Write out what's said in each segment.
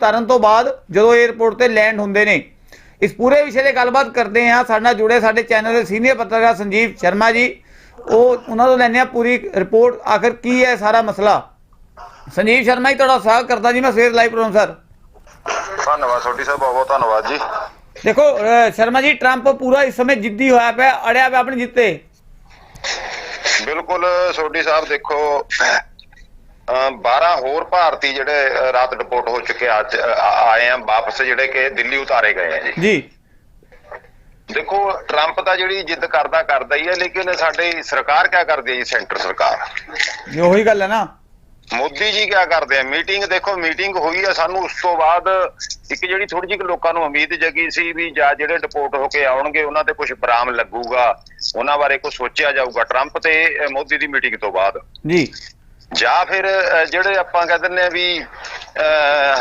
ਤਰਨ ਤੋਂ ਬਾਅਦ ਜਦੋਂ 에ਅਰਪੋਰਟ ਤੇ ਲੈਂਡ ਹੁੰਦੇ ਨੇ ਇਸ ਪੂਰੇ ਵਿਸ਼ੇ ਤੇ ਗੱਲਬਾਤ ਕਰਦੇ ਹਾਂ। ਸਾਡੇ ਨਾਲ ਜੁੜੇ ਸਾਡੇ ਚੈਨਲ ਦੇ ਸੀਨੀਅਰ ਪੱਤਰਕਾਰ ਸੰਜੀਵ ਸ਼ਰਮਾ ਜੀ। ਉਹ ਉਹਨਾਂ ਤੋਂ ਲੈਣੇ ਆ ਪੂਰੀ ਰਿਪੋਰਟ ਆਖਰ ਕੀ ਹੈ ਸਾਰਾ ਮਸਲਾ? ਸੰਜੀਵ ਸ਼ਰਮਾ ਜੀ ਤੁਹਾਡਾ ਸਵਾਗਤ ਕਰਦਾ ਜੀ ਮੈਂ ਸਵੇਰ ਲਾਈਵ ਪ੍ਰੋਗਰਾਮ ਸਰ ਧੰਨਵਾਦ ਛੋਟੀ ਸਾਹਿਬ ਬਹੁਤ ਬਹੁਤ ਧੰਨਵਾਦ ਜੀ। ਦੇਖੋ ਸ਼ਰਮਾ ਜੀ ਟਰੰਪ ਪੂਰਾ ਇਸ ਸਮੇਂ ਜਿੱਦੀ ਹੋਇਆ ਪਿਆ ਅੜਿਆ ਪਿਆ ਆਪਣੀ ਜਿੱਤੇ। ਬਿਲਕੁਲ ਛੋਟੀ ਸਾਹਿਬ ਦੇਖੋ 12 ਹੋਰ ਭਾਰਤੀ ਜਿਹੜੇ ਰਾਤ ਡਿਪੋਰਟ ਹੋ ਚੁੱਕੇ ਆ ਅੱਜ, ਆਏ ਆ ਵਾਪਸ ਜਿਹੜੇ ਕਿ ਦਿੱਲੀ ਉਤਾਰੇ ਗਏ ਆ ਜੀ। ਜੀ। ਦੇਖੋ ਟਰੰਪ ਤਾਂ ਜਿਹੜੀ ਜਿੱਦ ਕਰਦਾ ਕਰਦਾ ਹੀ ਹੈ ਲੇਕਿਨ ਸਾਡੀ ਸਰਕਾਰ ਕਿਆ ਕਰਦੀ ਹੈ ਜੀ ਸੈਂਟਰ ਸਰਕਾਰ? ਜੀ ਉਹੀ ਗੱਲ ਹੈ ਨਾ। ਮੋਦੀ ਜੀ ਕਿਆ ਕਰਦੇ ਆ? ਮੀਟਿੰਗ ਦੇਖੋ ਮੀਟਿੰਗ ਹੋਈ ਆ ਸਾਨੂੰ ਉਸ ਤੋਂ ਬਾਅਦ ਇੱਕ ਜਿਹੜੀ ਥੋੜੀ ਜਿਹੀ ਲੋਕਾਂ ਨੂੰ ਉਮੀਦ ਜਗੀ ਸੀ ਵੀ ਜਾਂ ਜਿਹੜੇ ਡਿਪੋਰਟ ਹੋ ਕੇ ਆਉਣਗੇ ਉਹਨਾਂ ਤੇ ਕੁਝ ਬਰਾਮ ਲੱਗੂਗਾ ਉਹਨਾਂ ਬਾਰੇ ਕੁਝ ਸੋਚਿਆ ਜਾਊਗਾ। ਟਰੰਪ ਤੇ ਮੋਦੀ ਦੀ ਮੀਟਿੰਗ ਤੋਂ ਬਾਅਦ। ਜੀ। ਜਾਂ ਫਿਰ ਜਿਹੜੇ ਆਪਾਂ ਕਹਿ ਦਿੰਦੇ ਆ ਵੀ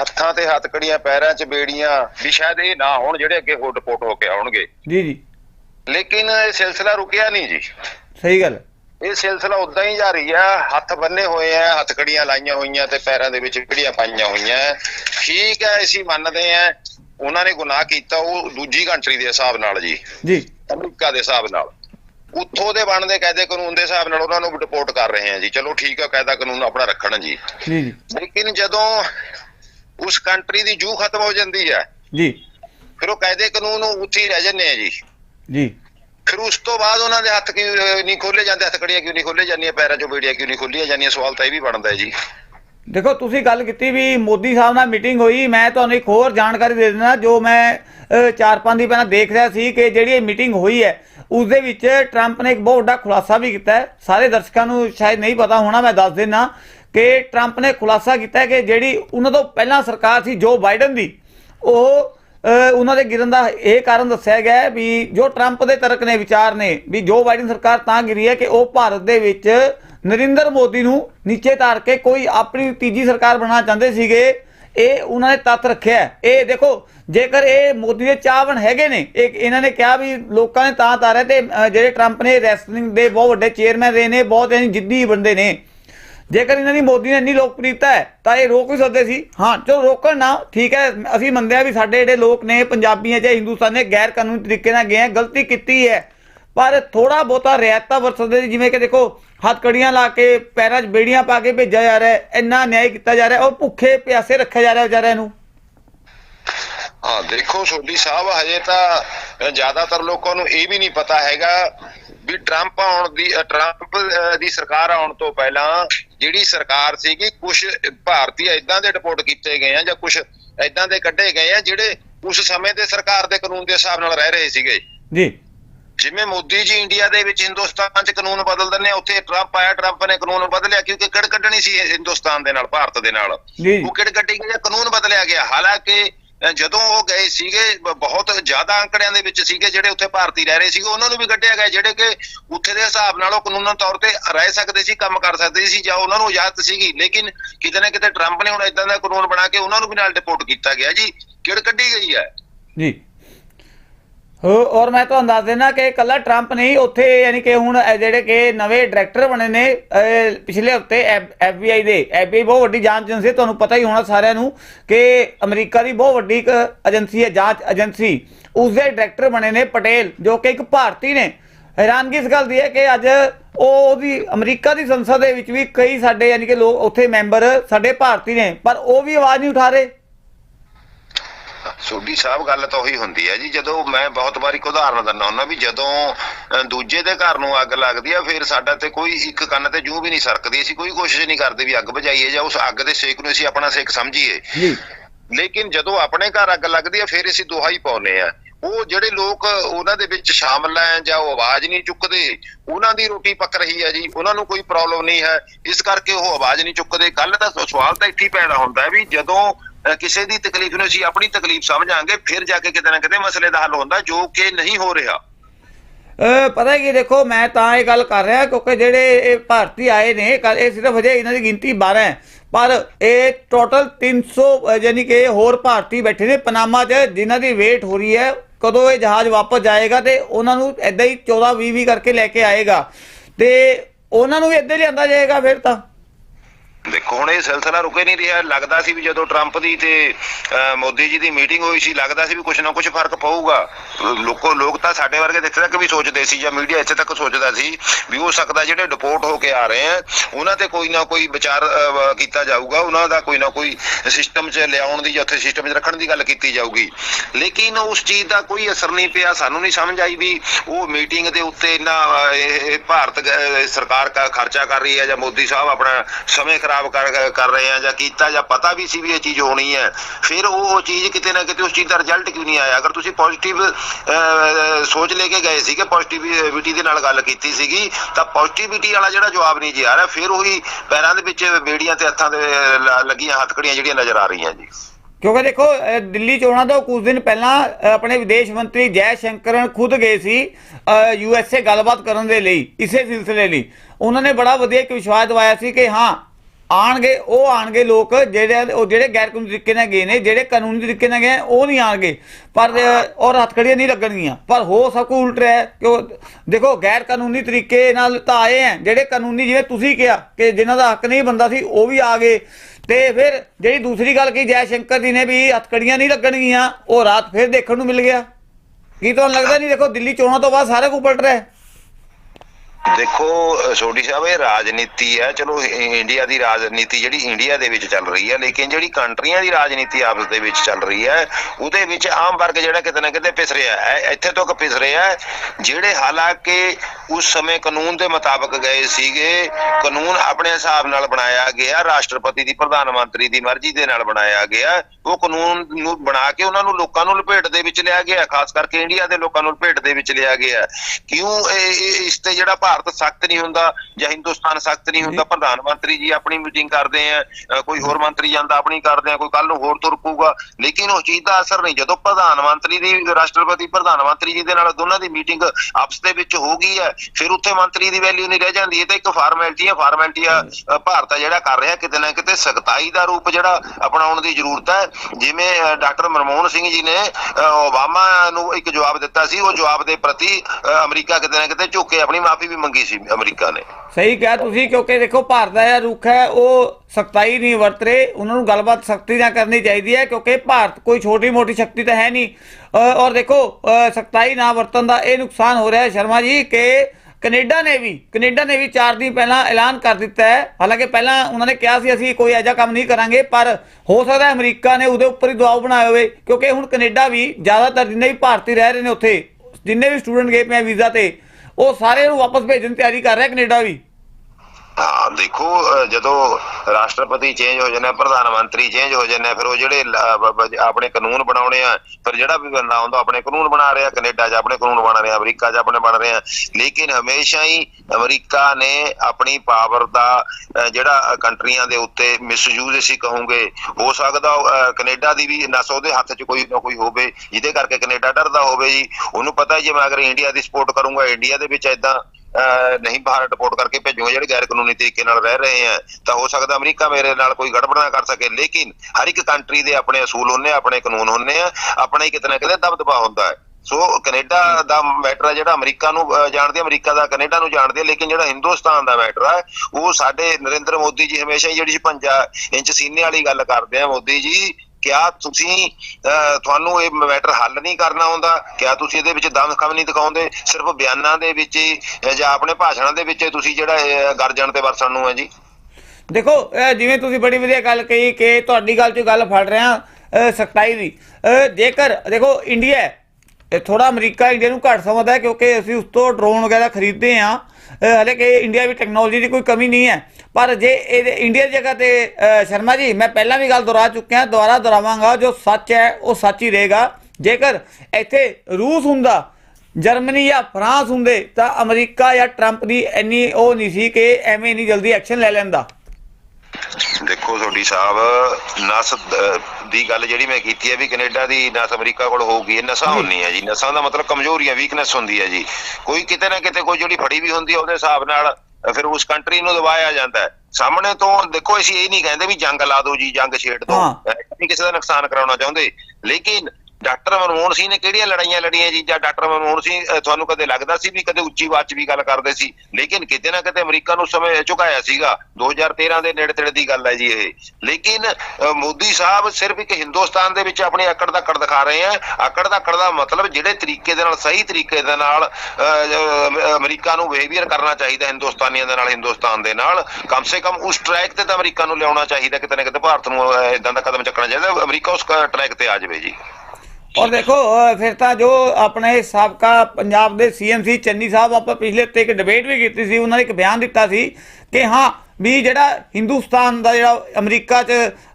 ਹੱਥਾਂ ਤੇ ਹੱਥ ਕੜੀਆਂ ਪੈਰਾਂ 'ਚ ਬੇੜੀਆਂ ਵੀ ਸ਼ਾਇਦ ਇਹ ਨਾ ਹੋਣ ਜਿਹੜੇ ਅੱਗੇ ਹੋ ਡਿਪੋਰਟ ਹੋ ਕੇ ਆਉਣਗੇ। ਜੀ ਜੀ। ਲੇਕਿਨ ਇਹ ਸਿਲਸਿਲਾ ਰੁਕਿਆ ਨਹੀਂ ਜੀ। ਸਹੀ ਗੱਲ। ਇਹ ਸਿਲਸਿਲਾ ਉਦਾਂ ਹੀ ਜਾਰੀ ਆ ਹੱਥ ਬੰਨੇ ਹੋਏ ਆ ਹੱਥ ਕੜੀਆਂ ਲਾਈਆਂ ਹੋਈਆਂ ਤੇ ਪੈਰਾਂ ਦੇ ਵਿੱਚ ਕੜੀਆਂ ਪਾਈਆਂ ਹੋਈਆਂ। ਠੀਕ ਹੈ ਅਸੀਂ ਮੰਨਦੇ ਆ ਉਹਨਾਂ ਨੇ ਗੁਨਾਹ ਕੀਤਾ ਉਹ ਦੂਜੀ ਕੰਟਰੀ ਦੇ ਹਿਸਾਬ ਨਾਲ ਜੀ। ਜੀ। ਅਮਰੀਕਾ ਦੇ ਹਿਸਾਬ ਨਾਲ। ਉੱਥੋਂ ਦੇ ਬਣਦੇ ਕਾਇਦੇ ਕਾਨੂੰਨ ਦੇ ਹਿਸਾਬ ਨਾਲ ਉਹਨਾਂ ਨੂੰ ਡਿਪੋਰਟ ਕਰ ਰਹੇ ਆ ਜੀ। ਚਲੋ ਠੀਕ ਆ ਕਾਇਦਾ ਕਾਨੂੰਨ ਆਪਣਾ ਰੱਖਣ ਜੀ। ਲੇਕਿਨ ਜਦੋਂ ਉਸ ਕੰਟਰੀ ਦੀ ਜੂ ਖਤਮ ਹੋ ਜਾਂਦੀ ਹੈ ਜੀ। ਫਿਰ ਉਹ ਕਾਇਦੇ ਕਾਨੂੰਨ ਉੱਥੇ ਹੀ ਰਹਿ ਜਾਂਦੇ ਆ ਜੀ। ਜੀ। ਫਿਰ ਉਸ ਤੋਂ ਬਾਅਦ ਉਹਨਾਂ ਦੇ ਹੱਥ ਕਿਉਂ ਨਹੀਂ ਖੋਲੇ ਜਾਂਦੇ ਹੱਥ ਕੜੀਆਂ ਕਿਉਂ ਨਹੀਂ ਖੋਲੇ ਜਾਂਦੀਆਂ ਪੈਰਾਂ 'ਚੋਂ ਬੇੜੀਆਂ ਕਿਉਂ ਨਹੀਂ ਖੋਲੀਆਂ ਜਾਂਦੀਆਂ ਸਵਾਲ ਤਾਂ ਇਹ ਵੀ ਬਣਦਾ ਹੈ ਜੀ। ਦੇਖੋ, ਤੁਸੀਂ ਗੱਲ ਕੀਤੀ ਵੀ ਮੋਦੀ ਸਾਹਿਬ ਨਾਲ ਮੀਟਿੰਗ ਹੋਈ, ਮੈਂ ਤੁਹਾਨੂੰ ਇੱਕ ਹੋਰ ਜਾਣਕਾਰੀ ਦੇ ਦਿੰਦਾ, ਜੋ ਮੈਂ ਚਾਰ ਪੰਜ ਦਿਨ ਪਹਿਲਾਂ ਦੇਖ ਰਿਹਾ ਸੀ ਕਿ ਜਿਹੜੀ ਇਹ ਮੀਟਿੰਗ ਹੋਈ ਹੈ, ਉਸ ਦੇ ਵਿੱਚ ਟਰੰਪ ਨੇ ਇੱਕ ਬਹੁਤ ਵੱਡਾ ਖੁਲਾਸਾ ਵੀ ਕੀਤਾ ਹੈ। ਸਾਰੇ ਦਰਸ਼ਕਾਂ ਨੂੰ ਸ਼ਾਇਦ ਨਹੀਂ ਪਤਾ ਹੋਣਾ, ਮੈਂ ਦੱਸ ਦਿੰਦਾ ਕਿ ਟਰੰਪ ਨੇ ਖੁਲਾਸਾ ਕੀਤਾ ਕਿ ਜਿਹੜੀ ਉਹਨਾਂ ਤੋਂ ਪਹਿਲਾਂ ਸਰਕਾਰ ਸੀ ਜੋ ਬਾਈਡਨ ਦੀ, ਉਹ ਉਹਨਾਂ ਦੇ ਗਿਰਨ ਦਾ ਇਹ ਕਾਰਨ ਦੱਸਿਆ ਗਿਆ ਵੀ ਜੋ ਟਰੰਪ ਦੇ ਤਰਕ ਨੇ, ਵਿਚਾਰ ਨੇ, ਵੀ ਜੋ ਬਾਈਡਨ ਸਰਕਾਰ ਤਾਂ ਗਿਰੀ ਹੈ ਕਿ ਉਹ ਭਾਰਤ ਦੇ ਵਿੱਚ ਨਰਿੰਦਰ ਮੋਦੀ ਨੂੰ ਨੀਚੇ ਤਾਰ ਕੇ ਕੋਈ ਆਪਣੀ ਤੀਜੀ ਸਰਕਾਰ ਬਣਾਉਣਾ ਚਾਹੁੰਦੇ ਸੀਗੇ ਇਹ ਉਹਨਾਂ ਨੇ ਤੱਤ ਰੱਖਿਆ ਇਹ ਦੇਖੋ ਜੇਕਰ ਇਹ ਮੋਦੀ ਦੇ ਚਾਹਵਣ ਹੈਗੇ ਨੇ ਇਹ ਇਹਨਾਂ ਨੇ ਕਿਹਾ ਵੀ ਲੋਕਾਂ ਨੇ ਤਾਂ ਤਾਰਿਆ ਤੇ ਜਿਹੜੇ ਟਰੰਪ ਨੇ ਰੈਸਲਿੰਗ ਦੇ ਬਹੁਤ ਵੱਡੇ ਚੇਅਰਮੈਨ ਰਹੇ ਨੇ ਬਹੁਤ ਯਾਨੀ ਜਿੱਦੀ ਬੰਦੇ ਨੇ। ਜੇਕਰ ਇਹਨਾਂ ਦੀ ਮੋਦੀ ਨੇ ਇੰਨੀ ਲੋਕਪ੍ਰਿਯਤਾ ਹੈ ਤਾਂ ਇਹ ਰੋਕ ਵੀ ਸਕਦੇ ਸੀ। ਹਾਂ ਚਲੋ ਰੋਕਣ ਨਾ ਠੀਕ ਹੈ ਅਸੀਂ ਮੰਨਦੇ ਆ ਵੀ ਸਾਡੇ ਜਿਹੜੇ ਲੋਕ ਨੇ ਪੰਜਾਬੀਆਂ ਜਾਂ ਹਿੰਦੁਸਤਾਨ ਨੇ ਗੈਰ ਕਾਨੂੰਨੀ ਤਰੀਕੇ ਨਾਲ ਗਏ ਆ ਗਲਤੀ ਕੀਤੀ ਹੈ। ਪਰ ਥੋੜਾ ਬਹੁਤਾ ਰਿਆਇਤਾਂ ਵਰਤਦੇ ਨੇ, ਜਿਵੇਂ ਕਿ ਦੇਖੋ ਹੱਥ ਕੜੀਆਂ ਲਾ ਕੇ ਪੈਰਾਂ 'ਚ ਬੇੜੀਆਂ ਪਾ ਕੇ ਭੇਜਿਆ ਜਾ ਰਿਹਾ ਹੈ ਇੰਨਾ ਨਿਆਂ ਕੀਤਾ ਜਾ ਰਿਹਾ ਉਹ ਭੁੱਖੇ ਪਿਆਸੇ ਰੱਖਿਆ ਜਾ ਰਿਹਾ ਵਿਚਾਰਿਆਂ ਨੂੰ। ਹਾਂ ਦੇਖੋ ਸੋਢੀ ਸਾਹਿਬ ਹਜੇ ਤਾਂ ਜ਼ਿਆਦਾਤਰ ਲੋਕਾਂ ਨੂੰ ਇਹ ਵੀ ਨਹੀਂ ਪਤਾ ਹੈਗਾ ਵੀ ਟਰੰਪ ਆਉਣ ਦੀ ਟਰੰਪ ਦੀ ਸਰਕਾਰ ਆਉਣ ਤੋਂ ਪਹਿਲਾਂ ਜਿਹੜੀ ਸਰਕਾਰ ਸੀਗੀ ਕੁਝ ਭਾਰਤੀ ਇਦਾਂ ਦੇ ਡਿਪੋਰਟ ਕੀਤੇ ਗਏ ਆ ਜਾਂ ਕੁਝ ਇਦਾਂ ਦੇ ਕੱਢੇ ਗਏ ਆ ਜਿਹੜੇ ਉਸ ਸਮੇਂ ਦੇ ਸਰਕਾਰ ਦੇ ਕਾਨੂੰਨ ਦੇ ਹਿਸਾਬ ਨਾਲ ਰਹਿ ਰਹੇ ਸੀਗੇ। ਜੀ। ਜਿਵੇਂ ਮੋਦੀ ਜੀ ਇੰਡੀਆ ਦੇ ਵਿੱਚ ਹਿੰਦੁਸਤਾਨ 'ਚ ਕਾਨੂੰਨ ਬਦਲ ਦਿੰਦੇ ਆ ਉੱਥੇ ਟਰੰਪ ਆਇਆ ਟਰੰਪ ਨੇ ਕਾਨੂੰਨ ਬਦਲਿਆ ਕਿਉਂਕਿ ਕਿਹੜ ਕੱਢਣੀ ਸੀ ਹਿੰਦੁਸਤਾਨ ਦੇ ਨਾਲ ਭਾਰਤ ਦੇ ਨਾਲ। ਉਹ ਕਿਹੜ ਕੱਢੀ ਗਈ ਆ, ਕਾਨੂੰਨ ਬਦਲਿਆ ਗਿਆ? ਹਾਲਾਂਕਿ ਜਦੋਂ ਉਹ ਗਏ ਸੀਗੇ ਬਹੁਤ ਜ਼ਿਆਦਾ ਅੰਕੜਿਆਂ ਦੇ ਵਿੱਚ ਸੀਗੇ ਜਿਹੜੇ ਉੱਥੇ ਭਾਰਤੀ ਰਹਿ ਰਹੇ ਸੀਗੇ ਉਹਨਾਂ ਨੂੰ ਵੀ ਕੱਢਿਆ ਗਿਆ ਜਿਹੜੇ ਕਿ ਉੱਥੇ ਦੇ ਹਿਸਾਬ ਨਾਲ ਉਹ ਕਾਨੂੰਨ ਤੌਰ ਤੇ ਰਹਿ ਸਕਦੇ ਸੀ ਕੰਮ ਕਰ ਸਕਦੇ ਸੀ ਜਾਂ ਉਹਨਾਂ ਨੂੰ ਇਜਾਜ਼ਤ ਸੀਗੀ। ਲੇਕਿਨ ਕਿਤੇ ਨਾ ਕਿਤੇ ਟਰੰਪ ਨੇ ਹੁਣ ਇਦਾਂ ਦਾ ਕਾਨੂੰਨ ਬਣਾ ਕੇ ਉਹਨਾਂ ਨੂੰ ਵੀ ਨਾਲ ਡਿਪੋਰਟ ਕੀਤਾ ਗਿਆ ਜੀ। ਕਿਹੜ ਕੱਢੀ ਗਈ ਹੈ? ਜੀ। ਔਰ ਮੈਂ ਤੁਹਾਨੂੰ ਦੱਸ ਦੇਣਾ ਕਿ ਕੱਲਾ ਟਰੰਪ ਨਹੀਂ, ਉੱਥੇ ਯਾਨੀ ਕਿ ਹੁਣ ਜਿਹੜੇ ਕਿ ਨਵੇਂ ਡਾਇਰੈਕਟਰ ਬਣੇ ਨੇ ਪਿਛਲੇ ਹਫ਼ਤੇ ਐਫਬੀਆਈ ਦੇ। ਐਫਬੀਆਈ ਬਹੁਤ ਵੱਡੀ ਜਾਂਚ ਏਜੰਸੀ ਤੁਹਾਨੂੰ ਪਤਾ ਹੀ ਹੋਣਾ ਸਾਰਿਆਂ ਨੂੰ ਕਿ ਅਮਰੀਕਾ ਦੀ ਬਹੁਤ ਵੱਡੀ ਇੱਕ ਏਜੰਸੀ ਹੈ, ਜਾਂਚ ਏਜੰਸੀ ਉਸ ਦੇ ਡਾਇਰੈਕਟਰ ਬਣੇ ਨੇ ਪਟੇਲ, ਜੋ ਕਿ ਇੱਕ ਭਾਰਤੀ ਨੇ। ਹੈਰਾਨਗੀ ਇਸ ਗੱਲ ਦੀ ਹੈ ਕਿ ਅੱਜ ਉਹ ਉਹਦੀ, ਅਮਰੀਕਾ ਦੀ ਸੰਸਦ ਦੇ ਵਿੱਚ ਵੀ ਕਈ ਸਾਡੇ ਯਾਨੀ ਕਿ ਲੋਕ, ਉੱਥੇ ਮੈਂਬਰ ਸਾਡੇ ਭਾਰਤੀ ਨੇ, ਪਰ ਉਹ ਵੀ ਆਵਾਜ਼ ਨਹੀਂ ਉਠਾ ਰਹੇ। ਸੋਢੀ ਸਾਹਿਬ ਗੱਲ ਤਾਂ ਉਹੀ ਹੁੰਦੀ ਹੈ ਜੀ ਜਦੋਂ ਮੈਂ ਬਹੁਤ ਵਾਰੀ ਇੱਕ ਉਦਾਹਰਨ ਦਿੰਦਾ ਹੁੰਦਾ ਵੀ ਜਦੋਂ ਦੂਜੇ ਦੇ ਘਰ ਨੂੰ ਅੱਗ ਲੱਗਦੀ ਆ ਫਿਰ ਸਾਡਾ ਤੇ ਕੋਈ ਇੱਕ ਕੰਨ ਤੇ ਜੂੰ ਵੀ ਨਹੀਂ ਸਰਕਦੀ ਅਸੀਂ ਕੋਈ ਕੋਸ਼ਿਸ਼ ਨਹੀਂ ਕਰਦੇ ਵੀ ਅੱਗ ਬੁਝਾਈਏ ਜਾਂ ਉਸ ਅੱਗ ਦੇ ਸੇਕ ਨੂੰ ਅਸੀਂ ਆਪਣਾ ਸੇਕ ਸਮਝੀਏ। ਲੇਕਿਨ ਜਦੋਂ ਆਪਣੇ ਘਰ ਅੱਗ ਲੱਗਦੀ ਆ ਫਿਰ ਅਸੀਂ ਦੋਹਾ ਹੀ ਪਾਉਨੇ ਆ। ਉਹ ਜਿਹੜੇ ਲੋਕ ਉਹਨਾਂ ਦੇ ਵਿੱਚ ਸ਼ਾਮਲ ਹੈ ਜਾਂ ਉਹ ਆਵਾਜ਼ ਨਹੀਂ ਚੁੱਕਦੇ ਉਹਨਾਂ ਦੀ ਰੋਟੀ ਪੱਕ ਰਹੀ ਹੈ ਜੀ ਉਹਨਾਂ ਨੂੰ ਕੋਈ ਪ੍ਰੋਬਲਮ ਨਹੀਂ ਹੈ। ਇਸ ਕਰਕੇ ਉਹ ਆਵਾਜ਼ ਨਹੀਂ ਚੁੱਕਦੇ। ਕੱਲ ਤਾਂ ਸਵਾਲ ਤਾਂ ਇੱਥੇ ਪੈਦਾ ਹੁੰਦਾ ਵੀ ਜਦੋਂ ਕਿਸੇ ਦੀ ਤਕਲੀਫ ਨੂੰ ਅਸੀਂ ਆਪਣੀ ਤਕਲੀਫ ਸਮਝਾਂਗੇ, ਫਿਰ ਜਾ ਕੇ ਕਿਤੇ ਨਾ ਕਿਤੇ ਮਸਲੇ ਦਾ ਹੱਲ ਹੁੰਦਾ, ਜੋ ਕਿ ਨਹੀਂ ਹੋ ਰਿਹਾ। ਪਤਾ ਕੀ ਦੇਖੋ, ਮੈਂ ਤਾਂ ਇਹ ਗੱਲ ਕਰ ਰਿਹਾ ਕਿਉਂਕਿ ਜਿਹੜੇ ਇਹ ਭਾਰਤੀ ਆਏ ਨੇ, ਇਹ ਸਿਰਫ ਹਜੇ ਇਹਨਾਂ ਦੀ ਗਿਣਤੀ 12 ਹੈ, ਪਰ ਇਹ ਟੋਟਲ 300 ਅਹ ਯਾਨੀ ਕਿ ਹੋਰ ਭਾਰਤੀ ਬੈਠੇ ਨੇ, ਪਨਾਮਾ 'ਚ ਜਿਨ੍ਹਾਂ ਦੀ ਵੇਟ ਹੋ ਰਹੀ ਹੈ, ਕਦੋਂ ਇਹ ਜਹਾਜ਼ ਵਾਪਸ ਜਾਏਗਾ ਤੇ ਉਹਨਾਂ ਨੂੰ ਐਦਾਂ ਹੀ 14 20 20 ਕਰਕੇ ਲੈ ਕੇ ਆਏਗਾ। ਤੇ ਉਹਨਾਂ ਨੂੰ ਵੀ ਇੱਦਾਂ ਲਿਆਂਦਾ ਜਾਏਗਾ ਫਿਰ ਤਾਂ। ਦੇਖੋ, ਹੁਣ ਇਹ ਸਿਲਸਿਲਾ ਰੁਕੇ ਨਹੀਂ ਰਿਹਾ। ਲੱਗਦਾ ਸੀ ਵੀ ਜਦੋਂ ਟਰੰਪ ਦੀ ਤੇ ਮੋਦੀ ਜੀ ਦੀ ਮੀਟਿੰਗ ਹੋਈ ਸੀ, ਲੱਗਦਾ ਸੀ ਵੀ ਕੁਝ ਨਾ ਕੁਝ ਫ਼ਰਕ ਪਊਗਾ। ਲੋਕੋ, ਲੋਕ ਤਾਂ ਸਾਡੇ ਵਰਗੇ ਇੱਥੇ ਤੱਕ ਵੀ ਸੋਚਦੇ ਸੀ ਜਾਂ ਮੀਡੀਆ ਇੱਥੇ ਤੱਕ ਸੋਚਦਾ ਸੀ ਵੀ ਹੋ ਸਕਦਾ ਜਿਹੜੇ ਡਿਪੋਰਟ ਹੋ ਕੇ ਆ ਰਹੇ ਆ, ਉਹਨਾਂ ਤੇ ਕੋਈ ਨਾ ਕੋਈ ਵਿਚਾਰ ਕੀਤਾ ਜਾਊਗਾ। ਉਹਨਾਂ ਦਾ ਕੋਈ ਨਾ ਕੋਈ ਸਿਸਟਮ 'ਚ ਲਿਆਉਣ ਦੀ ਜਾਂ ਉੱਥੇ ਸਿਸਟਮ 'ਚ ਰੱਖਣ ਦੀ ਗੱਲ ਕੀਤੀ ਜਾਊਗੀ। ਲੇਕਿਨ ਉਸ ਚੀਜ਼ ਦਾ ਕੋਈ ਅਸਰ ਨਹੀਂ ਪਿਆ। ਸਾਨੂੰ ਨਹੀਂ ਸਮਝ ਆਈ ਵੀ ਉਹ ਮੀਟਿੰਗ ਦੇ ਉੱਤੇ ਇੰਨਾ ਇਹ ਭਾਰਤ ਸਰਕਾਰ ਖਰਚਾ ਕਰ ਰਹੀ ਹੈ ਜਾਂ ਮੋਦੀ ਸਾਹਿਬ ਆਪਣਾ ਸਮੇਂ ਖਰਾਬ ਕਰ ਕਰ ਰਹੇ ਆ ਜਾਂ ਕੀਤਾ ਜਾਂ ਪਤਾ ਵੀ ਸੀ ਵੀ ਇਹ ਚੀਜ਼ ਹੋਣੀ ਹੈ, ਫਿਰ ਉਹ ਚੀਜ਼ ਕਿਤੇ ਨਾ ਕਿਤੇ ਉਸ ਚੀਜ਼ ਦਾ ਰਿਜ਼ਲਟ ਕਿਉਂ ਨਹੀਂ ਆਇਆ? ਅਗਰ ਤੁਸੀਂ ਪੋਜ਼ਿਟਿਵ ਸੋਚ ਲੈ ਕੇ ਗਏ ਸੀਗੇ ਪੋਜ਼ਿਟਿਵਿਟੀ ਦੇ ਨਾਲ ਗੱਲ ਕੀਤੀ ਸੀਗੀ, ਤਾਂ ਪੋਜ਼ਿਟਿਵਿਟੀ ਵਾਲਾ ਜਿਹੜਾ ਜਵਾਬ ਨਹੀਂ ਜੀ ਆ ਰਿਹਾ, ਫਿਰ ਉਹੀ ਪੈਰਾਂ ਦੇ ਵਿੱਚ ਬੇੜੀਆਂ ਤੇ ਹੱਥਾਂ ਦੇ ਲੱਗੀਆਂ ਹੱਥਕੜੀਆਂ ਜਿਹੜੀਆਂ ਨਜ਼ਰ ਆ ਰਹੀਆਂ ਜੀ। ਕਿਉਂਕਿ ਦੇਖੋ ਦਿੱਲੀ ਚੋਣਾਂ ਤੋਂ ਕੁਝ ਦਿਨ ਪਹਿਲਾਂ ਆਪਣੇ ਵਿਦੇਸ਼ ਮੰਤਰੀ ਜੈ ਸ਼ੰਕਰਨ ਖੁਦ ਗਏ ਸੀ ਯੂ ਐਸ ਏ ਗੱਲਬਾਤ ਕਰਨ ਦੇ ਲਈ, ਇਸੇ ਸਿਲਸਿਲੇ ਲਈ। ਉਹਨਾਂ ਨੇ ਬੜਾ ਵਧੀਆ ਇੱਕ ਵਿਸ਼ਵਾਸ ਦਿਵਾਇਆ ਸੀ ਕਿ ਹਾਂ ਆਣਗੇ, ਉਹ ਆਣਗੇ ਲੋਕ ਜਿਹੜੇ ਉਹ ਜਿਹੜੇ ਗੈਰ ਕਾਨੂੰਨੀ ਤਰੀਕੇ ਨਾਲ ਗਏ ਨੇ, ਜਿਹੜੇ ਕਾਨੂੰਨੀ ਤਰੀਕੇ ਨਾਲ ਗਏ ਉਹ ਨਹੀਂ ਆਣਗੇ। ਪਰ ਔਰ ਹੱਥਕੜੀਆਂ ਨਹੀਂ ਲੱਗਣਗੀਆਂ। ਪਰ ਹੋ ਸਭ ਕੁਝ ਉਲਟ ਰਿਹਾ ਹੈ ਕਿ ਉਹ, ਦੇਖੋ, ਗੈਰ ਕਾਨੂੰਨੀ ਤਰੀਕੇ ਨਾਲ ਤਾਂ ਆਏ ਹੈ, ਜਿਹੜੇ ਕਾਨੂੰਨੀ, ਜਿਵੇਂ ਤੁਸੀਂ ਕਿਹਾ ਕਿ ਜਿਨ੍ਹਾਂ ਦਾ ਹੱਕ ਨਹੀਂ ਬੰਦਾ ਸੀ, ਉਹ ਵੀ ਆ ਗਏ। ਤੇ ਫਿਰ ਜਿਹੜੀ ਦੂਸਰੀ ਗੱਲ ਕੀ ਜੈ ਸ਼ੰਕਰ ਜੀ ਨੇ ਵੀ ਹੱਥਕੜੀਆਂ ਨਹੀਂ ਲੱਗਣਗੀਆਂ, ਉਹ ਰਾਤ ਫਿਰ ਦੇਖਣ ਨੂੰ ਮਿਲ ਗਿਆ। ਕੀ ਤੁਹਾਨੂੰ ਲੱਗਦਾ ਨਹੀਂ, ਦੇਖੋ, ਦਿੱਲੀ ਚੋਣਾਂ ਤੋਂ ਬਾਅਦ ਸਾਰਾ ਕੁਝ ਪਲਟ ਰਿਹਾ? ਦੇਖੋ ਅ, ਸੋਢੀ ਸਾਹਿਬ ਇਹ ਰਾਜਨੀਤੀ ਹੈ। ਚਲੋ ਇੰਡੀਆ ਦੀ ਰਾਜਨੀਤੀ ਜਿਹੜੀ ਇੰਡੀਆ ਦੇ ਵਿੱਚ ਚੱਲ ਰਹੀ ਹੈ ਲੇਕਿਨ ਜਿਹੜੀ ਕੰਟਰੀਆਂ ਦੀ ਰਾਜਨੀਤੀ ਆਪਸ ਦੇ ਵਿੱਚ ਚੱਲ ਰਹੀ ਹੈ ਉਹਦੇ ਵਿੱਚ ਆਮ ਵਰਗ ਜਿਹੜਾ ਕਿਤੇ ਨਾ ਕਿਤੇ ਪਿਸ ਰਿਹਾ ਹੈ। ਇੱਥੇ ਤੱਕ ਪਿਸ ਰਿਹਾ ਹੈ ਜਿਹੜੇ ਹਾਲਾਂਕਿ ਉਸ ਸਮੇਂ ਕਾਨੂੰਨ ਦੇ ਮੁਤਾਬਕ ਗਏ ਸੀਗੇ ਕਾਨੂੰਨ ਆਪਣੇ ਹਿਸਾਬ ਨਾਲ ਬਣਾਇਆ ਗਿਆ ਰਾਸ਼ਟਰਪਤੀ ਦੀ ਪ੍ਰਧਾਨ ਮੰਤਰੀ ਦੀ ਮਰਜ਼ੀ ਦੇ ਨਾਲ ਬਣਾਇਆ ਗਿਆ ਉਹ ਕਾਨੂੰਨ ਨੂੰ ਬਣਾ ਕੇ ਉਹਨਾਂ ਨੂੰ ਲੋਕਾਂ ਨੂੰ ਲਪੇਟ ਦੇ ਵਿੱਚ ਲਿਆ ਗਿਆ ਖਾਸ ਕਰਕੇ ਇੰਡੀਆ ਦੇ ਲੋਕਾਂ ਨੂੰ ਲਪੇਟ ਦੇ ਵਿੱਚ ਲਿਆ ਗਿਆ। ਕਿਉਂ ਇਸ ਤੇ ਜਿਹੜਾ ਭਾਰਤ ਸਖਤ ਨਹੀਂ ਹੁੰਦਾ ਜਾਂ ਹਿੰਦੁਸਤਾਨ ਸਖਤ ਨਹੀਂ ਹੁੰਦਾ ਪ੍ਰਧਾਨ ਮੰਤਰੀ ਜੀ ਆਪਣੀ ਮੀਟਿੰਗ ਕਰਦੇ ਆ ਕੋਈ ਹੋਰ ਮੰਤਰੀ ਜਾਂਦਾ ਆਪਣੀ ਕਰਦੇ ਆ ਕੋਈ ਕੱਲ ਨੂੰ ਹੋਰ ਤੁਰ ਪਊਗਾ ਲੇਕਿਨ ਉਸ ਚੀਜ਼ ਦਾ ਅਸਰ ਨਹੀਂ। ਜਦੋਂ ਪ੍ਰਧਾਨ ਮੰਤਰੀ ਦੀ ਰਾਸ਼ਟਰਪਤੀ ਪ੍ਰਧਾਨ ਮੰਤਰੀ ਜੀ ਦੇ ਨਾਲ ਦੋਨਾਂ ਦੀ ਮੀਟਿੰਗ ਆਪਸ ਦੇ ਵਿੱਚ ਹੋ ਗਈ ਹੈ ਫਿਰ ਉੱਥੇ ਮੰਤਰੀ ਦੀ ਵੈਲਿਊ ਨਹੀਂ ਰਹਿ ਜਾਂਦੀ। ਇਹ ਤਾਂ ਇੱਕ ਫਾਰਮੈਲਿਟੀ ਹੈ ਫਾਰਮੈਲਿਟੀ ਆ ਭਾਰਤ ਆ ਜਿਹੜਾ ਕਰ ਰਿਹਾ ਕਿਤੇ ਨਾ ਕਿਤੇ ਸਖਤਾਈ ਦਾ ਰੂਪ ਜਿਹੜਾ ਅਪਣਾਉਣ ਦੀ ਜ਼ਰੂਰਤ ਹੈ। ਜਿਵੇਂ ਡਾਕਟਰ ਮਨਮੋਹਨ ਸਿੰਘ ਜੀ ਨੇ ਓਬਾਮਾ ਨੂੰ ਇੱਕ ਜਵਾਬ ਦਿੱਤਾ ਸੀ ਉਹ ਜਵਾਬ ਦੇ ਪ੍ਰਤੀ ਅਮਰੀਕਾ ਕਿਤੇ ਨਾ ਕਿਤੇ ਝੁੱਕ ਕੇ ਆਪਣੀ ਮਾਫੀ ਵੀ ਮੰਗੀ ਸੀ ਅਮਰੀਕਾ ਨੇ। ਸਹੀ ਕਿਹਾ ਤੁਸੀਂ, ਕਿਉਂਕਿ ਦੇਖੋ ਭਾਰਤ ਦਾ ਜਿਹੜਾ ਰੁਖ ਹੈ, ਉਹ ਸਖਤਾਈ ਨਹੀਂ ਵਰਤ ਰਹੇ। ਉਹਨਾਂ ਨੂੰ ਗੱਲਬਾਤ ਸਖਤੀ ਨਾਲ ਕਰਨੀ ਚਾਹੀਦੀ ਹੈ, ਕਿਉਂਕਿ ਭਾਰਤ ਕੋਈ ਛੋਟੀ ਮੋਟੀ ਸ਼ਕਤੀ ਤਾਂ ਹੈ ਨਹੀਂ। ਔਰ ਦੇਖੋ ਸਖਤਾਈ ਨਾ ਵਰਤਣ ਦਾ ਇਹ ਨੁਕਸਾਨ ਹੋ ਰਿਹਾ ਹੈ ਸ਼ਰਮਾ ਜੀ, ਕਿ ਕੈਨੇਡਾ ਨੇ ਵੀ, ਕੈਨੇਡਾ ਨੇ ਵੀ 4 ਦਿਨ ਪਹਿਲਾਂ ਐਲਾਨ ਕਰ ਦਿੱਤਾ ਹੈ। ਹਾਲਾਂਕਿ ਪਹਿਲਾਂ ਉਹਨਾਂ ਨੇ ਕਿਹਾ ਸੀ, ਅਸੀਂ ਕੋਈ ਐਜਾ ਕੰਮ ਨਹੀਂ ਕਰਾਂਗੇ, ਪਰ ਹੋ ਸਕਦਾ ਅਮਰੀਕਾ ਨੇ ਉਹਦੇ ਉੱਪਰ ਹੀ ਦਬਾਅ ਬਣਾਇਆ ਹੋਵੇ, ਕਿਉਂਕਿ ਹੁਣ ਕੈਨੇਡਾ ਵੀ ਜ਼ਿਆਦਾਤਰ ਜਿੰਨੇ ਵੀ ਭਾਰਤੀ ਰਹਿ ਰਹੇ ਨੇ ਉੱਥੇ, ਜਿੰਨੇ ਵੀ ਸਟੂਡੈਂਟ ਗਏ ਪਏ ਵੀਜ਼ਾ ਤੇ ਉਹ ਸਾਰੇ ਨੂੰ ਵਾਪਸ ਭੇਜਣ ਦੀ ਤਿਆਰੀ ਕਰ ਰਿਹਾ ਕੈਨੇਡਾ ਵੀ। ਹਾਂ ਦੇਖੋ ਜਦੋਂ ਰਾਸ਼ਟਰਪਤੀ ਚੇਂਜ ਹੋ ਜਾਂਦਾ ਪ੍ਰਧਾਨ ਮੰਤਰੀ ਚੇਂਜ ਹੋ ਜਾਂਦਾ ਫਿਰ ਉਹ ਜਿਹੜੇ ਆਪਣੇ ਕਾਨੂੰਨ ਬਣਾਉਣੇ ਆ ਫਿਰ ਜਿਹੜਾ ਵੀ ਬੰਦਾ ਆਉਂਦਾ ਆਪਣੇ ਕਾਨੂੰਨ ਬਣਾ ਰਿਹਾ ਕੈਨੇਡਾ 'ਚ ਆਪਣੇ ਕਾਨੂੰਨ ਬਣਾ ਰਿਹਾ ਅਮਰੀਕਾ 'ਚ ਆਪਣੇ ਬਣ ਰਹੇ ਆ ਲੇਕਿਨ ਹਮੇਸ਼ਾ ਹੀ ਅਮਰੀਕਾ ਨੇ ਆਪਣੀ ਪਾਵਰ ਦਾ ਜਿਹੜਾ ਕੰਟਰੀਆਂ ਦੇ ਉੱਤੇ ਮਿਸਯੂਜ਼ ਅਸੀਂ ਕਹੋਗੇ ਹੋ ਸਕਦਾ ਉਹ, ਕੈਨੇਡਾ ਦੀ ਵੀ ਨਸ ਉਹਦੇ ਹੱਥ 'ਚ ਕੋਈ ਨਾ ਕੋਈ ਹੋਵੇ ਜਿਹਦੇ ਕਰਕੇ ਕੈਨੇਡਾ ਡਰਦਾ ਹੋਵੇ ਜੀ। ਉਹਨੂੰ ਪਤਾ ਜੇ ਮੈਂ ਅਗਰ ਇੰਡੀਆ ਦੀ ਸਪੋਰਟ ਕਰੂੰਗਾ ਇੰਡੀਆ ਦੇ ਵਿੱਚ ਐਦਾਂ ਨਹੀਂ ਬਾਹਰ ਰਿਪੋਰਟ ਕਰਕੇ ਭੇਜੂਗਾ ਜਿਹੜੇ ਗੈਰ ਕਾਨੂੰਨੀ ਤਰੀਕੇ ਨਾਲ ਰਹਿ ਰਹੇ ਆ ਤਾਂ ਹੋ ਸਕਦਾ ਅਮਰੀਕਾ ਮੇਰੇ ਨਾਲ ਕੋਈ ਗੜਬੜ ਨਾ ਕਰ ਸਕੇ ਲੇਕਿਨ ਹਰ ਇੱਕ ਕੰਟਰੀ ਦੇ ਆਪਣੇ ਅਸੂਲ ਹੁੰਦੇ ਆ, ਆਪਣੇ ਕਾਨੂੰਨ ਹੁੰਦੇ ਆ ਆਪਣੇ ਹੀ ਕਿਤੇ ਨਾ ਕਿਤੇ ਦਬਦਬਾ ਹੁੰਦਾ ਹੈ। ਸੋ ਕੈਨੇਡਾ ਦਾ ਮੈਟਰ ਹੈ ਜਿਹੜਾ ਅਮਰੀਕਾ ਨੂੰ ਜਾਣਦੇ ਅਮਰੀਕਾ ਦਾ ਕੈਨੇਡਾ ਨੂੰ ਜਾਣਦੇ ਆ, ਲੇਕਿਨ ਜਿਹੜਾ ਹਿੰਦੁਸਤਾਨ ਦਾ ਮੈਟਰ ਹੈ ਉਹ ਸਾਡੇ ਨਰਿੰਦਰ ਮੋਦੀ ਜੀ ਹਮੇਸ਼ਾ ਹੀ ਜਿਹੜੀ 56 ਇੰਚ ਸੀਨੇ ਵਾਲੀ ਗੱਲ ਕਰਦੇ ਆ ਮੋਦੀ ਜੀ ਕਿਆ ਤੁਸੀਂ ਤੁਹਾਨੂੰ ਇਹ ਮੈਟਰ ਹੱਲ ਨਹੀਂ ਕਰਨਾ ਆਉਂਦਾ? ਕਿਆ ਤੁਸੀਂ ਇਹਦੇ ਵਿੱਚ ਦਮਖਮ ਨਹੀਂ ਦਿਖਾਉਂਦੇ? ਸਿਰਫ ਬਿਆਨਾਂ ਦੇ ਵਿੱਚ ਹੀ ਜਾਂ ਆਪਣੇ ਭਾਸ਼ਣਾਂ ਦੇ ਵਿੱਚ ਤੁਸੀਂ ਜਿਹੜਾ ਗਰਜਣ ਤੇ ਵਰਸਣ ਨੂੰ ਹੈ ਜੀ? ਦੇਖੋ ਜਿਵੇਂ ਤੁਸੀਂ ਬੜੀ ਵਧੀਆ ਗੱਲ ਕਹੀ ਕਿ ਤੁਹਾਡੀ ਗੱਲ 'ਚ ਗੱਲ ਫੜ ਰਿਹਾ ਸਖਤਾਈ ਦੀ। ਜੇਕਰ, ਦੇਖੋ ਇੰਡੀਆ ਇਹ ਥੋੜਾ ਅਮਰੀਕਾ ਇੰਡੀਆ ਨੂੰ ਘੱਟ ਸਮਝਦਾ ਹੈ ਕਿਉਂਕਿ ਅਸੀਂ ਉਸ ਤੋਂ ਡਰੋਨ ਵਗੈਰਾ ਖਰੀਦਦੇ ਆ ਹਲੇ ਕਿ ਇੰਡੀਆ ਵੀ ਟੈਕਨੋਲੋਜੀ ਦੀ ਕੋਈ ਕਮੀ ਨਹੀਂ ਹੈ। ਪਰ ਜੇ ਇਹਦੇ ਇੰਡੀਆ ਦੀ ਜਗ੍ਹਾ ਤੇ ਸ਼ਰਮਾ ਜੀ ਮੈਂ ਪਹਿਲਾਂ ਵੀ ਗੱਲ ਦੁਹਰਾ ਚੁੱਕਿਆ ਦੁਬਾਰਾ ਦੁਹਰਾਵਾਂਗਾ ਜੋ ਸੱਚ ਹੈ ਉਹ ਸੱਚ ਹੀ ਰਹੇਗਾ। ਜੇਕਰ ਇੱਥੇ ਰੂਸ ਹੁੰਦਾ ਜਰਮਨੀ ਜਾਂ ਫਰਾਂਸ ਹੁੰਦੇ ਤਾਂ ਅਮਰੀਕਾ ਜਾਂ ਟਰੰਪ ਦੀ ਇੰਨੀ ਉਹ ਨਹੀਂ ਸੀ ਕਿ ਐਵੇਂ ਨਹੀਂ ਜਲਦੀ ਐਕਸ਼ਨ ਲੈ ਲੈਂਦਾ। ਦੇਖੋ ਤੁਹਾਡੀ ਸਾਹਿਬ ਨਸ ਦੀ ਗੱਲ ਜਿਹੜੀ ਮੈਂ ਕੀਤੀ ਹੈ ਵੀ ਕੈਨੇਡਾ ਦੀ ਨਸ ਅਮਰੀਕਾ ਕੋਲ ਹੋਊਗੀ ਇਹ ਨਸਾਂ ਹੁੰਨੀ ਹੈ ਜੀ। ਨਸਾਂ ਦਾ ਮਤਲਬ ਕਮਜ਼ੋਰੀਆਂ ਵੀਕਨੈਸ ਹੁੰਦੀ ਹੈ ਜੀ। ਕੋਈ ਕਿਤੇ ਨਾ ਕਿਤੇ ਕੋਈ ਜਿਹੜੀ ਫੜੀ ਵੀ ਹੁੰਦੀ ਹੈ ਉਹਦੇ ਹਿਸਾਬ ਨਾਲ ਫਿਰ ਉਸ ਕੰਟਰੀ ਨੂੰ ਦਬਾਇਆ ਜਾਂਦਾ ਹੈ। ਸਾਹਮਣੇ ਤੋਂ ਦੇਖੋ ਅਸੀਂ ਇਹ ਨਹੀਂ ਕਹਿੰਦੇ ਵੀ ਜੰਗ ਲਾ ਦਿਓ ਜੀ ਜੰਗ ਛੇੜ ਦਿਓ। ਕਿਸੇ ਦਾ ਨੁਕਸਾਨ ਕਰਾਉਣਾ ਚਾਹੁੰਦੇ। ਲੇਕਿਨ ਡਾਕਟਰ ਮਨਮੋਹਨ ਸਿੰਘ ਨੇ ਕਿਹੜੀਆਂ ਲੜਾਈਆਂ ਲੜੀਆਂ ਜੀ? ਜਾਂ ਡਾਕਟਰ ਮਨਮੋਹਨ ਸਿੰਘ ਤੁਹਾਨੂੰ ਕਦੇ ਲੱਗਦਾ ਸੀ ਵੀ ਕਦੇ ਉੱਚੀ ਆਵਾਜ਼ 'ਚ ਵੀ ਗੱਲ ਕਰਦੇ ਸੀ? ਲੇਕਿਨ ਕਿਤੇ ਨਾ ਕਿਤੇ ਅਮਰੀਕਾ ਨੂੰ ਸਮੇਂ ਝੁਕਾਇਆ ਸੀਗਾ। 2013 ਦੇ ਨੇੜੇ ਤੇੜੇ ਦੀ ਗੱਲ ਹੈ ਜੀ ਇਹ। ਲੇਕਿਨ ਮੋਦੀ ਸਾਹਿਬ ਸਿਰਫ ਇੱਕ ਹਿੰਦੁਸਤਾਨ ਦੇ ਵਿੱਚ ਆਪਣੀ ਅਕੜ ਦਾ ਅਕੜ ਦਿਖਾ ਰਹੇ ਆ। ਅਕੜ ਦਾ ਅਕੜ ਦਾ ਮਤਲਬ ਜਿਹੜੇ ਤਰੀਕੇ ਦੇ ਨਾਲ ਸਹੀ ਤਰੀਕੇ ਦੇ ਨਾਲ ਅਹ, ਅਮਰੀਕਾ ਨੂੰ ਬਿਹੇਵੀਅਰ ਕਰਨਾ ਚਾਹੀਦਾ ਹਿੰਦੁਸਤਾਨੀਆਂ ਦੇ ਨਾਲ ਹਿੰਦੁਸਤਾਨ ਦੇ ਨਾਲ। ਕਮ ਸੇ ਕਮ ਉਸ ਟਰੈਕ ਤੇ ਤਾਂ ਅਮਰੀਕਾ ਨੂੰ ਲਿਆਉਣਾ ਚਾਹੀਦਾ ਕਿਤੇ ਨਾ ਕਿਤੇ ਭਾਰਤ ਨੂੰ ਇਦਾਂ ਦਾ ਕਦਮ ਚੱਕਣਾ ਚਾਹੀਦਾ। ਅਮਰੀਕਾ ਉਸ ਟਰੈਕ ਤੇ ਆ ਜਾਵੇ ਜੀ। ਔਰ ਦੇਖੋ ਫਿਰ ਤਾਂ ਜੋ ਆਪਣੇ ਸਾਬਕਾ ਪੰਜਾਬ ਦੇ ਸੀਐਮਸੀ ਚੰਨੀ ਸਾਹਿਬ ਆਪਾਂ ਪਿਛਲੇ ਹਫ਼ਤੇ ਇੱਕ ਡਿਬੇਟ ਵੀ ਕੀਤੀ ਸੀ, ਉਹਨਾਂ ਨੇ ਇੱਕ ਬਿਆਨ ਦਿੱਤਾ ਸੀ ਕਿ ਹਾਂ ਵੀ ਜਿਹੜਾ ਹਿੰਦੁਸਤਾਨ ਦਾ ਜਿਹੜਾ ਅਮਰੀਕਾ 'ਚ,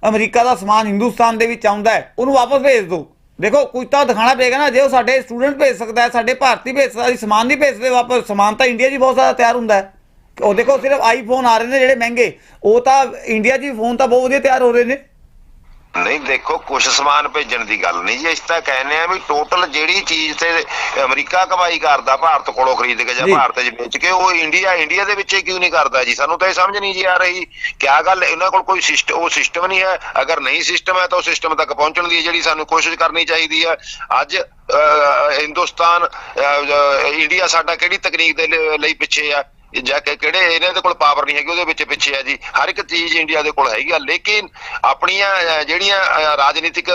ਅਮਰੀਕਾ ਦਾ ਸਮਾਨ ਹਿੰਦੁਸਤਾਨ ਦੇ ਵਿੱਚ ਆਉਂਦਾ ਹੈ, ਉਹਨੂੰ ਵਾਪਸ ਭੇਜ ਦਿਓ। ਦੇਖੋ ਕੁਝ ਤਾਂ ਦਿਖਾਣਾ ਪਏਗਾ ਨਾ, ਜੇ ਉਹ ਸਾਡੇ ਸਟੂਡੈਂਟ ਭੇਜ ਸਕਦਾ ਸਾਡੇ ਭਾਰਤੀ ਭੇਜ ਸਕਦਾ, ਅਸੀਂ ਸਮਾਨ ਨਹੀਂ ਭੇਜਦੇ ਵਾਪਸ, ਸਮਾਨ ਤਾਂ ਇੰਡੀਆ 'ਚ ਹੀ ਬਹੁਤ ਸਾਰਾ ਤਿਆਰ ਹੁੰਦਾ ਹੈ। ਉਹ ਦੇਖੋ, ਸਿਰਫ ਆਈਫੋਨ ਆ ਰਹੇ ਨੇ ਜਿਹੜੇ ਮਹਿੰਗੇ, ਉਹ ਤਾਂ ਇੰਡੀਆ 'ਚ ਵੀ ਫੋਨ ਤਾਂ ਬਹੁਤ ਵਧੀਆ ਤਿਆਰ ਹੋ ਰਹੇ ਨੇ। ਨਹੀਂ ਦੇਖੋ ਕੁਝ ਸਮਾਨ ਭੇਜਣ ਦੀ ਗੱਲ ਨਹੀਂ ਜੀ। ਅਸੀਂ ਤਾਂ ਕਹਿੰਦੇ ਆ ਵੀ ਟੋਟਲ ਜਿਹੜੀ ਚੀਜ਼ ਤੇ ਅਮਰੀਕਾ ਕਮਾਈ ਕਰਦਾ ਭਾਰਤ ਕੋਲੋਂ ਖਰੀਦ ਕੇ ਜਾਂ। ਭਾਰਤ 'ਚ ਵੇਚ ਕੇ ਉਹ ਇੰਡੀਆ ਇੰਡੀਆ ਦੇ ਵਿੱਚ ਹੀ ਕਿਉਂ ਨਹੀਂ ਕਰਦਾ ਜੀ? ਸਾਨੂੰ ਤਾਂ ਇਹ ਸਮਝ ਨਹੀਂ ਜੀ ਆ ਰਹੀ। ਕਿਆ ਗੱਲ ਇਹਨਾਂ ਕੋਲ ਕੋਈ ਸਿਸਟਮ ਉਹ ਸਿਸਟਮ ਨਹੀਂ ਹੈ। ਅਗਰ ਨਹੀਂ ਸਿਸਟਮ ਹੈ ਤਾਂ ਉਹ ਸਿਸਟਮ ਤੱਕ ਪਹੁੰਚਣ ਦੀ ਜਿਹੜੀ ਸਾਨੂੰ ਕੋਸ਼ਿਸ਼ ਕਰਨੀ ਚਾਹੀਦੀ ਹੈ। ਅੱਜ ਹਿੰਦੁਸਤਾਨ ਇੰਡੀਆ ਸਾਡਾ ਕਿਹੜੀ ਤਕਨੀਕ ਦੇ ਲਈ ਪਿੱਛੇ ਆ? ਜਾਂ ਕਿਹੜੇ ਇਹਨਾਂ ਦੇ ਕੋਲ ਪਾਵਰ ਨਹੀਂ ਹੈਗੀ, ਉਹਦੇ ਵਿੱਚ ਪਿੱਛੇ ਆ ਜੀ। ਹਰ ਇੱਕ ਚੀਜ਼ ਇੰਡੀਆ ਦੇ ਕੋਲ ਹੈਗੀ ਆ, ਲੇਕਿਨ ਆਪਣੀਆਂ ਜਿਹੜੀਆਂ ਰਾਜਨੀਤਿਕ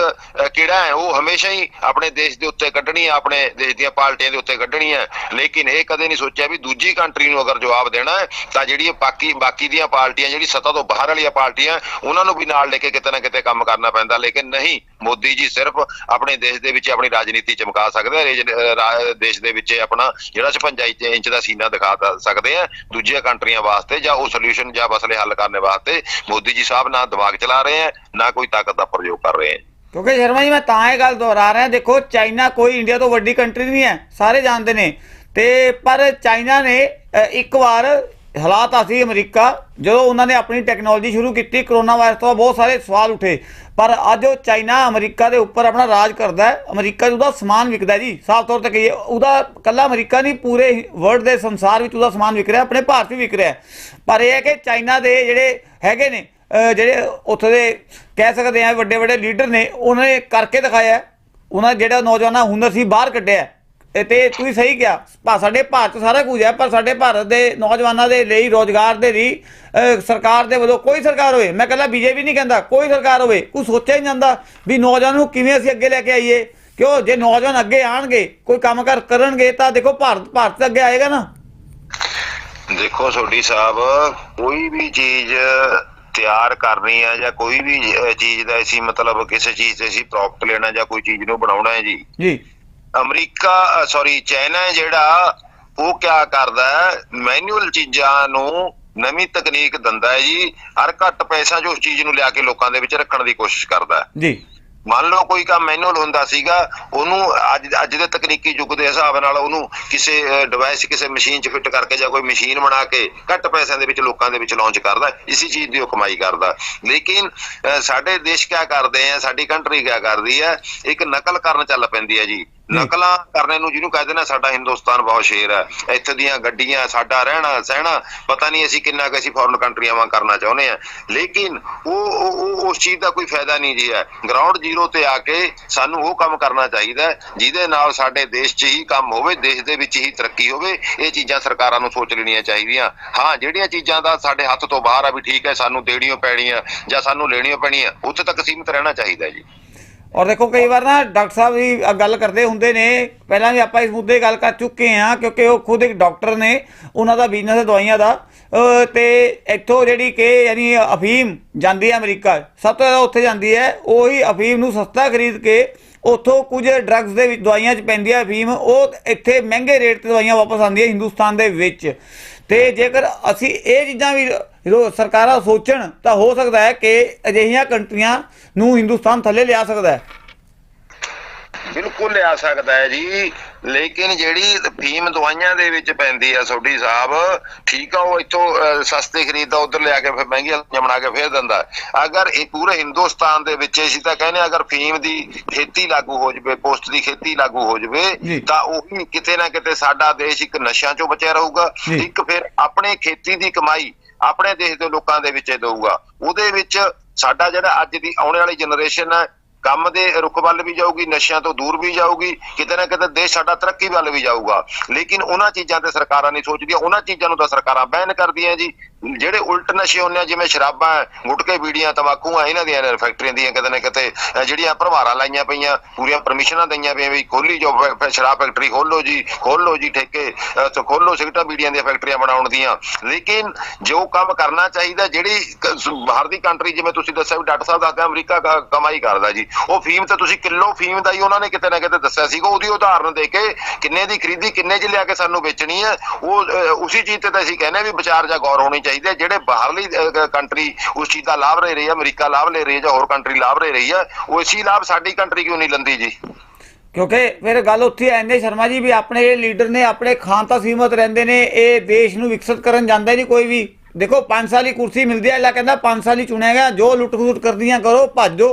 ਕਿਹੜਾ ਹੈ, ਉਹ ਹਮੇਸ਼ਾ ਹੀ ਆਪਣੇ ਦੇਸ਼ ਦੇ ਉੱਤੇ ਕੱਢਣੀ ਕੱਢਣੀਆਂ ਆਪਣੇ ਦੇਸ਼ ਦੀਆਂ ਪਾਰਟੀਆਂ ਦੇ ਉੱਤੇ ਕੱਢਣੀ ਕੱਢਣੀਆਂ ਲੇਕਿਨ ਇਹ ਕਦੇ ਨਹੀਂ ਸੋਚਿਆ ਵੀ ਦੂਜੀ ਕੰਟਰੀ ਨੂੰ ਅਗਰ ਜਵਾਬ ਦੇਣਾ ਤਾਂ ਜਿਹੜੀ ਬਾਕੀ ਬਾਕੀ ਦੀਆਂ ਪਾਰਟੀਆਂ, ਜਿਹੜੀ ਸੱਤਾ ਤੋਂ ਬਾਹਰ ਵਾਲੀਆਂ ਪਾਰਟੀਆਂ, ਉਹਨਾਂ ਨੂੰ ਵੀ ਨਾਲ ਲੈ ਕੇ ਕਿਤੇ ਨਾ ਕਿਤੇ ਕੰਮ ਕਰਨਾ ਪੈਂਦਾ। ਲੇਕਿਨ ਨਹੀਂ, ਮੋਦੀ ਜੀ ਸਿਰਫ ਆਪਣੇ ਦੇਸ਼ ਦੇ ਵਿੱਚ ਆਪਣੀ ਰਾਜਨੀਤੀ ਚਮਕਾ ਸਕਦੇ ਆ ਦੇਸ਼ ਦੇ ਵਿੱਚ ਆਪਣਾ ਜਿਹੜਾ 56 ਇੰਚ ਦਾ ਸੀਨਾ ਦਿਖਾ ਸਕਦੇ ਆ। ਦੂਜੀਆਂ ਕੰਟਰੀਆਂ ਵਾਸਤੇ ਜਾਂ ਉਹ ਸੋਲੂਸ਼ਨ ਜਾਂ ਮਸਲੇ ਹੱਲ ਕਰਨ ਵਾਸਤੇ ਮੋਦੀ ਜੀ ਸਾਹਿਬ ਨਾ ਦਿਮਾਗ ਚਲਾ ਰਹੇ ਹੈ, ਨਾ ਕੋਈ ਤਾਕਤ ਦਾ ਪ੍ਰਯੋਗ ਕਰ ਰਹੇ ਹੈ। ਕਿਉਂਕਿ ਸ਼ਰਮਾ ਜੀ, ਮੈਂ ਤਾਂ ਇਹ ਗੱਲ ਦੁਹਰਾ ਰਿਹਾ, ਦੇਖੋ, ਚਾਈਨਾ ਕੋਈ ਇੰਡੀਆ ਤੋਂ ਵੱਡੀ ਕੰਟਰੀ ਨਹੀਂ ਹੈ, ਸਾਰੇ ਜਾਣਦੇ ਨੇ। ਤੇ ਪਰ ਚਾਈਨਾ ਨੇ ਇੱਕ ਵਾਰ ਹਾਲਾਤ ਆ ਸੀ ਅਮਰੀਕਾ, ਜਦੋਂ ਉਹਨਾਂ ਨੇ ਆਪਣੀ ਟੈਕਨੋਲੋਜੀ ਸ਼ੁਰੂ ਕੀਤੀ ਕਰੋਨਾ ਵਾਇਰਸ ਤੋਂ ਬਹੁਤ ਸਾਰੇ ਸਵਾਲ ਉਠੇ। ਪਰ ਅੱਜ ਉਹ ਚਾਈਨਾ ਅਮਰੀਕਾ ਦੇ ਉੱਪਰ ਆਪਣਾ ਰਾਜ ਕਰਦਾ ਹੈ। ਅਮਰੀਕਾ 'ਚ ਉਹਦਾ ਸਮਾਨ ਵਿਕਦਾ ਜੀ। ਸਾਫ਼ ਤੌਰ ਤੇ ਕਹੀਏ, ਉਹਦਾ ਕੱਲਾ ਅਮਰੀਕਾ ਨਹੀਂ, ਪੂਰੇ ਵਰਲਡ ਦੇ ਸੰਸਾਰ ਵਿੱਚ ਉਹਦਾ ਸਮਾਨ ਵਿਕ ਰਿਹਾ, ਆਪਣੇ ਭਾਰਤ ਵੀ ਵਿਕ ਰਿਹਾ ਪਰ ਇਹ ਹੈ ਕਿ ਚਾਈਨਾ ਦੇ ਜਿਹੜੇ ਹੈਗੇ ਨੇ ਜਿਹੜੇ ਉੱਥੇ ਦੇ ਕਹਿ ਸਕਦੇ ਆ ਵੱਡੇ ਵੱਡੇ ਲੀਡਰ ਨੇ, ਉਹਨਾਂ ਨੇ ਕਰਕੇ ਦਿਖਾਇਆ ਉਹਨਾਂ ਜਿਹੜਾ ਨੌਜਵਾਨਾਂ ਹੁਨਰ ਸੀ, ਬਾਹਰ ਕੱਢਿਆ ਤੇ ਤੁਸੀਂ ਸਹੀ ਕਿਹਾ। ਭਾ ਸਾਡੇ ਭਾਰਤ ਸਾਰਾ ਕੁਝ ਹੈ ਪਰ ਸਾਡੇ ਭਾਰਤ ਦੇ ਨੌਜਵਾਨਾਂ ਦੇ ਲਈ ਰੋਜ਼ਗਾਰ ਦੇ ਲਈ ਸਰਕਾਰ ਦੇ ਵੱਲੋਂ ਕੋਈ ਸਰਕਾਰ ਹੋਵੇ ਮੈਂ ਕਹਿੰਦਾ ਬੀਜੇਪੀ ਨਹੀਂ ਕਹਿੰਦਾ ਕੋਈ ਸਰਕਾਰ ਹੋਵੇ ਕੋਈ ਸੋਚਿਆ ਹੀ ਜਾਂਦਾ ਵੀ ਨੌਜਵਾਨ ਨੂੰ ਕਿਵੇਂ ਅਸੀਂ ਅੱਗੇ ਲੈ ਕੇ ਆਈਏ। ਕਿਉਂ? ਜੇ ਨੌਜਵਾਨ ਅੱਗੇ ਆਣਗੇ ਕੋਈ ਕੰਮ ਕਰ ਕਰਨਗੇ ਤਾਂ ਦੇਖੋ ਭਾਰਤ ਭਾਰਤ ਅੱਗੇ ਆਏਗਾ ਨਾ। ਦੇਖੋ ਸੋਢੀ ਸਾਹਿਬ ਕੋਈ ਵੀ ਚੀਜ਼ ਤਿਆਰ ਕਰਨੀ ਹੈ ਜਾਂ ਕੋਈ ਵੀ ਚੀਜ਼ ਦਾ ਅਸੀਂ ਮਤਲਬ ਕਿਸੇ ਚੀਜ਼ ਤੇ ਅਸੀਂ ਪ੍ਰੋਫਿਟ ਲੈਣਾ ਜਾਂ ਕੋਈ ਚੀਜ਼ ਨੂੰ ਬਣਾਉਣਾ ਹੈ ਜੀ। ਜੀ। ਅਮਰੀਕਾ ਸੌਰੀ ਚਾਈਨਾ ਜਿਹੜਾ ਉਹ ਕਿਆ ਕਰਦਾ ਹੈ? ਮੈਨੂਅਲ ਚੀਜ਼ਾਂ ਨੂੰ ਨਵੀਂ ਤਕਨੀਕ ਦਿੰਦਾ ਹੈ ਜੀ। ਹਰ ਘੱਟ ਪੈਸਾ 'ਚ ਉਸ ਚੀਜ਼ ਨੂੰ ਲਿਆ ਕੇ ਲੋਕਾਂ ਦੇ ਵਿੱਚ ਰੱਖਣ ਦੀ ਕੋਸ਼ਿਸ਼ ਕਰਦਾ ਜੀ। ਮੰਨ ਲਓ ਕੋਈ ਕੰਮ ਮੈਨੂਅਲ ਹੁੰਦਾ ਸੀਗਾ ਉਹਨੂੰ ਅੱਜ ਅੱਜ ਦੇ ਤਕਨੀਕੀ ਯੁੱਗ ਦੇ ਹਿਸਾਬ ਨਾਲ ਉਹਨੂੰ ਕਿਸੇ ਡਿਵਾਈਸ ਕਿਸੇ ਮਸ਼ੀਨ 'ਚ ਫਿੱਟ ਕਰਕੇ ਜਾਂ ਕੋਈ ਮਸ਼ੀਨ ਬਣਾ ਕੇ ਘੱਟ ਪੈਸਿਆਂ ਦੇ ਵਿੱਚ ਲੋਕਾਂ ਦੇ ਵਿੱਚ ਲਾਂਚ ਕਰਦਾ ਇਸੇ ਚੀਜ਼ ਦੀ ਉਹ ਕਮਾਈ ਕਰਦਾ ਲੇਕਿਨ ਸਾਡੇ ਦੇਸ਼ ਕਿਆ ਕਰਦੇ ਆ ਸਾਡੀ ਕੰਟਰੀ ਕਿਆ ਕਰਦੀ ਹੈ ਇੱਕ ਨਕਲ ਕਰਨ ਚੱਲ ਪੈਂਦੀ ਹੈ ਜੀ। ਨਕਲਾਂ ਕਰਨੇ ਨੂੰ ਜਿਹਨੂੰ ਕਹਿੰਦੇ ਨੇ ਸਾਡਾ ਹਿੰਦੁਸਤਾਨ ਬਹੁਤ ਸ਼ੇਰ ਹੈ। ਇੱਥੇ ਦੀਆਂ ਗੱਡੀਆਂ, ਸਾਡਾ ਰਹਿਣਾ, ਸਹਿਣਾ, ਪਤਾ ਨਹੀਂ ਅਸੀਂ ਕਿੰਨਾ ਕੁ ਅਸੀਂ ਫੋਰਨ ਕੰਟਰੀਆਂ ਵਾਂ ਕਰਨਾ ਚਾਹੁੰਦੇ ਆ। ਲੇਕਿਨ ਉਹ ਉਸ ਚੀਜ਼ ਦਾ ਕੋਈ ਫਾਇਦਾ ਨਹੀਂ ਜੀ ਹੈ। ਗਰਾਊਂਡ ਜ਼ੀਰੋ ਤੇ ਆ ਕੇ ਸਾਨੂੰ ਉਹ ਕੰਮ ਕਰਨਾ ਚਾਹੀਦਾ ਜਿਹਦੇ ਨਾਲ ਸਾਡੇ ਦੇਸ਼ 'ਚ ਹੀ ਕੰਮ ਹੋਵੇ, ਦੇਸ਼ ਦੇ ਵਿੱਚ ਹੀ ਤਰੱਕੀ ਹੋਵੇ। ਇਹ ਚੀਜ਼ਾਂ ਸਰਕਾਰਾਂ ਨੂੰ ਸੋਚ ਲੈਣੀਆਂ ਚਾਹੀਦੀਆਂ। ਹਾਂ, ਜਿਹੜੀਆਂ ਚੀਜ਼ਾਂ ਦਾ ਸਾਡੇ ਹੱਥ ਤੋਂ ਬਾਹਰ ਆ ਵੀ ਠੀਕ ਹੈ, ਸਾਨੂੰ ਦੇਣੀਆਂ ਪੈਣੀਆਂ ਜਾਂ ਸਾਨੂੰ ਲੈਣੀਆਂ ਪੈਣੀਆਂ, ਉੱਥੇ ਤੱਕ ਸੀਮਿਤ ਰਹਿਣਾ ਚਾਹੀਦਾ ਜੀ। ਔਰ ਦੇਖੋ ਕਈ ਵਾਰ ਨਾ ਡਾਕਟਰ ਸਾਹਿਬ ਵੀ ਗੱਲ ਕਰਦੇ ਹੁੰਦੇ ਨੇ ਪਹਿਲਾਂ ਵੀ ਆਪਾਂ ਇਸ ਮੁੱਦੇ ਗੱਲ ਕਰ ਚੁੱਕੇ ਹਾਂ ਕਿਉਂਕਿ ਉਹ ਖੁਦ ਇੱਕ ਡਾਕਟਰ ਨੇ ਉਹਨਾਂ ਦਾ ਬਿਜ਼ਨਸ ਹੈ ਦਵਾਈਆਂ ਦਾ। ਅ, ਤੇ ਇੱਥੋਂ ਜਿਹੜੀ ਕਿ ਯਾਨੀ ਅਫੀਮ ਜਾਂਦੀ ਹੈ ਅਮਰੀਕਾ ਸਭ ਤੋਂ ਜ਼ਿਆਦਾ ਉੱਥੇ ਜਾਂਦੀ ਹੈ ਉਹੀ ਅਫੀਮ ਨੂੰ ਸਸਤਾ ਖਰੀਦ ਕੇ ਉੱਥੋਂ ਕੁਝ ਡਰੱਗਸ ਦੇ ਵਿੱਚ ਦਵਾਈਆਂ 'ਚ ਪੈਂਦੀ ਹੈ ਅਫੀਮ ਉਹ ਇੱਥੇ ਮਹਿੰਗੇ ਰੇਟ ਤੇ ਦਵਾਈਆਂ ਵਾਪਸ ਆਉਂਦੀਆਂ ਹਿੰਦੁਸਤਾਨ ਦੇ ਵਿੱਚ। ਤੇ ਜੇਕਰ ਅਸੀਂ ਇਹ ਚੀਜ਼ਾਂ ਵੀ ਜਦੋਂ ਸਰਕਾਰਾਂ ਸੋਚਣ, ਤਾਂ ਹੋ ਸਕਦਾ ਹੈ ਕਿ ਅਜਿਹੀਆਂ ਕੰਟਰੀਆਂ ਨੂੰ ਹਿੰਦੁਸਤਾਨ ਥੱਲੇ ਲਿਆ ਸਕਦਾ ਹੈ। ਬਿਲਕੁਲ ਲਿਆ ਸਕਦਾ ਹੈ ਜੀ। ਲੇਕਿਨ ਜਿਹੜੀ ਫੀਮ ਦਵਾਈਆਂ ਦੇ ਵਿੱਚ ਪੈਂਦੀ ਆ ਸੋਢੀ ਸਾਹਿਬ ਠੀਕ ਆ ਉਹ ਇੱਥੋਂ ਸਸਤੇ ਖਰੀਦਦਾ ਉਧਰ ਲਿਆ ਕੇ ਫਿਰ ਦਵਾਈਆਂ ਬਣਾ ਕੇ ਫੇਰ ਦਿੰਦਾ ਅਗਰ ਇਹ ਪੂਰੇ ਹਿੰਦੁਸਤਾਨ ਦੇ ਵਿੱਚ ਅਸੀਂ ਤਾਂ ਕਹਿੰਦੇ ਅਗਰ ਫੀਮ ਦੀ ਖੇਤੀ ਲਾਗੂ ਹੋ ਜਵੇ ਪੋਸਟ ਦੀ ਖੇਤੀ ਲਾਗੂ ਹੋ। ਜਵੇ ਤਾਂ ਉਹੀ ਕਿਤੇ ਨਾ ਕਿਤੇ ਸਾਡਾ ਦੇਸ਼ ਇੱਕ ਨਸ਼ਿਆਂ ਚੋਂ ਬਚਿਆ ਰਹੂਗਾ। ਇੱਕ ਫਿਰ ਆਪਣੇ ਖੇਤੀ ਦੀ ਕਮਾਈ ਆਪਣੇ ਦੇਸ਼ ਦੇ ਲੋਕਾਂ ਦੇ ਵਿੱਚ ਦੇਊਗਾ ਉਹਦੇ ਵਿੱਚ ਸਾਡਾ ਜਿਹੜਾ ਅੱਜ ਦੀ ਆਉਣ ਵਾਲੀ ਜਨਰੇਸ਼ਨ ਹੈ ਕੰਮ ਦੇ ਰੁਖ ਵੱਲ ਵੀ ਜਾਊਗੀ, ਨਸ਼ਿਆਂ ਤੋਂ ਦੂਰ ਵੀ ਜਾਊਗੀ, ਕਿਤੇ ਨਾ ਕਿਤੇ ਦੇਸ਼ ਸਾਡਾ ਤਰੱਕੀ ਵੱਲ ਵੀ ਜਾਊਗਾ। ਲੇਕਿਨ ਉਹਨਾਂ ਚੀਜ਼ਾਂ ਤੇ ਸਰਕਾਰਾਂ ਨਹੀਂ ਸੋਚਦੀਆਂ, ਉਹਨਾਂ ਚੀਜ਼ਾਂ ਨੂੰ ਤਾਂ ਸਰਕਾਰਾਂ ਬੈਨ ਕਰਦੀਆਂ ਜੀ। ਜਿਹੜੇ ਉਲਟ ਨਸ਼ੇ ਹੁੰਦੇ ਆ ਜਿਵੇਂ ਸ਼ਰਾਬਾਂ ਗੁਟਕੇ ਬੀੜੀਆਂ ਤੰਬਾਕੂ ਆ ਇਹਨਾਂ ਦੀਆਂ ਫੈਕਟਰੀਆਂ ਦੀਆਂ ਕਿਤੇ ਨਾ ਕਿਤੇ ਜਿਹੜੀਆਂ ਪ੍ਰਭਾਰਾਂ ਲਾਈਆਂ ਪਈਆਂ ਪੂਰੀਆਂ ਪਰਮਿਸ਼ਨਾਂ ਦਈਆਂ ਪਈਆਂ ਵੀ ਖੋਲੀ ਜੋ ਸ਼ਰਾਬ ਫੈਕਟਰੀ ਖੋਲੋ ਜੀ ਖੋਲੋ ਜੀ ਠੇਕੇ ਅਹ ਖੋਲੋ ਸਿਗਰਟਾਂ ਬੀੜੀਆਂ ਦੀਆਂ ਫੈਕਟਰੀਆਂ ਬਣਾਉਣ ਦੀਆਂ। ਲੇਕਿਨ ਜੋ ਕੰਮ ਕਰਨਾ ਚਾਹੀਦਾ ਜਿਹੜੀ ਬਾਹਰ ਦੀ ਕੰਟਰੀ ਜਿਵੇਂ ਤੁਸੀਂ ਦੱਸਿਆ ਵੀ ਡਾਕਟਰ ਸਾਹਿਬ ਦੱਸਦੇ ਅਮਰੀਕਾ ਕਮਾਈ ਕਰਦਾ ਜੀ ਉਹ ਫੀਮ ਤੇ ਤੁਸੀਂ ਕਿਲੋ ਫੀਮ ਦਾ ਹੀ ਉਹਨਾਂ ਨੇ ਕਿਤੇ ਨਾ ਕਿਤੇ ਦੱਸਿਆ ਸੀਗਾ ਉਹਦੀ ਉਦਾਹਰਨ ਦੇ ਕੇ ਕਿੰਨੇ ਦੀ ਖਰੀਦੀ ਕਿੰਨੇ 'ਚ ਲਿਆ ਕੇ ਸਾਨੂੰ ਵੇਚਣੀ ਹੈ ਉਹ ਅਹ, ਉਸੇ ਚੀਜ਼ ਤੇ ਤਾਂ ਅਸੀਂ ਕਹਿੰਦੇ ਆ ਵੀ ਵਿਚਾਰ ਜਾਂ ਗੌਰ ਹੋਣੀ ਚਾਹੀਦੀ ਜਿਹੜੇ ਬਾਹਰਲੀ ਕੰਟਰੀ ਉਸ ਚੀਜ਼ ਦਾ ਲਾਭ ਲੈ ਰਹੀ ਹੈ ਅਮਰੀਕਾ ਲਾਭ ਲੈ ਰਹੀ ਹੈ ਜਾਂ ਹੋਰ ਕੰਟਰੀ ਲਾਭ ਲੈ ਰਹੀ ਹੈ ਉਹ ਇਸੀ ਲਾਭ ਸਾਡੀ ਕੰਟਰੀ ਕਿਉਂ ਨਹੀਂ ਲੈਂਦੀ ਜੀ? ਕਿਉਂਕਿ ਫਿਰ ਗੱਲ ਉੱਥੇ ਆਂਦੇ ਸ਼ਰਮਾ ਜੀ, ਵੀ ਆਪਣੇ ਜਿਹੜੇ ਲੀਡਰ ਨੇ, ਆਪਣੇ ਖਾਨ ਤਾਂ ਸੀਮਤ ਰਹਿੰਦੇ ਨੇ, ਇਹ ਦੇਸ਼ ਨੂੰ ਵਿਕਸਿਤ ਕਰਨ ਜਾਂਦਾ ਹੀ ਨਹੀਂ ਕੋਈ ਵੀ। ਦੇਖੋ 5 ਸਾਲ ਦੀ ਕੁਰਸੀ ਮਿਲਦੀ ਹੈ ਅੱਲਾ ਕਹਿੰਦਾ 5 ਸਾਲ ਹੀ ਚੁਣਿਆ ਗਿਆ, ਜੋ ਲੁੱਟ ਖਸੁੱਟ ਕਰਦੀਆਂ ਕਰੋ, ਭੱਜੋ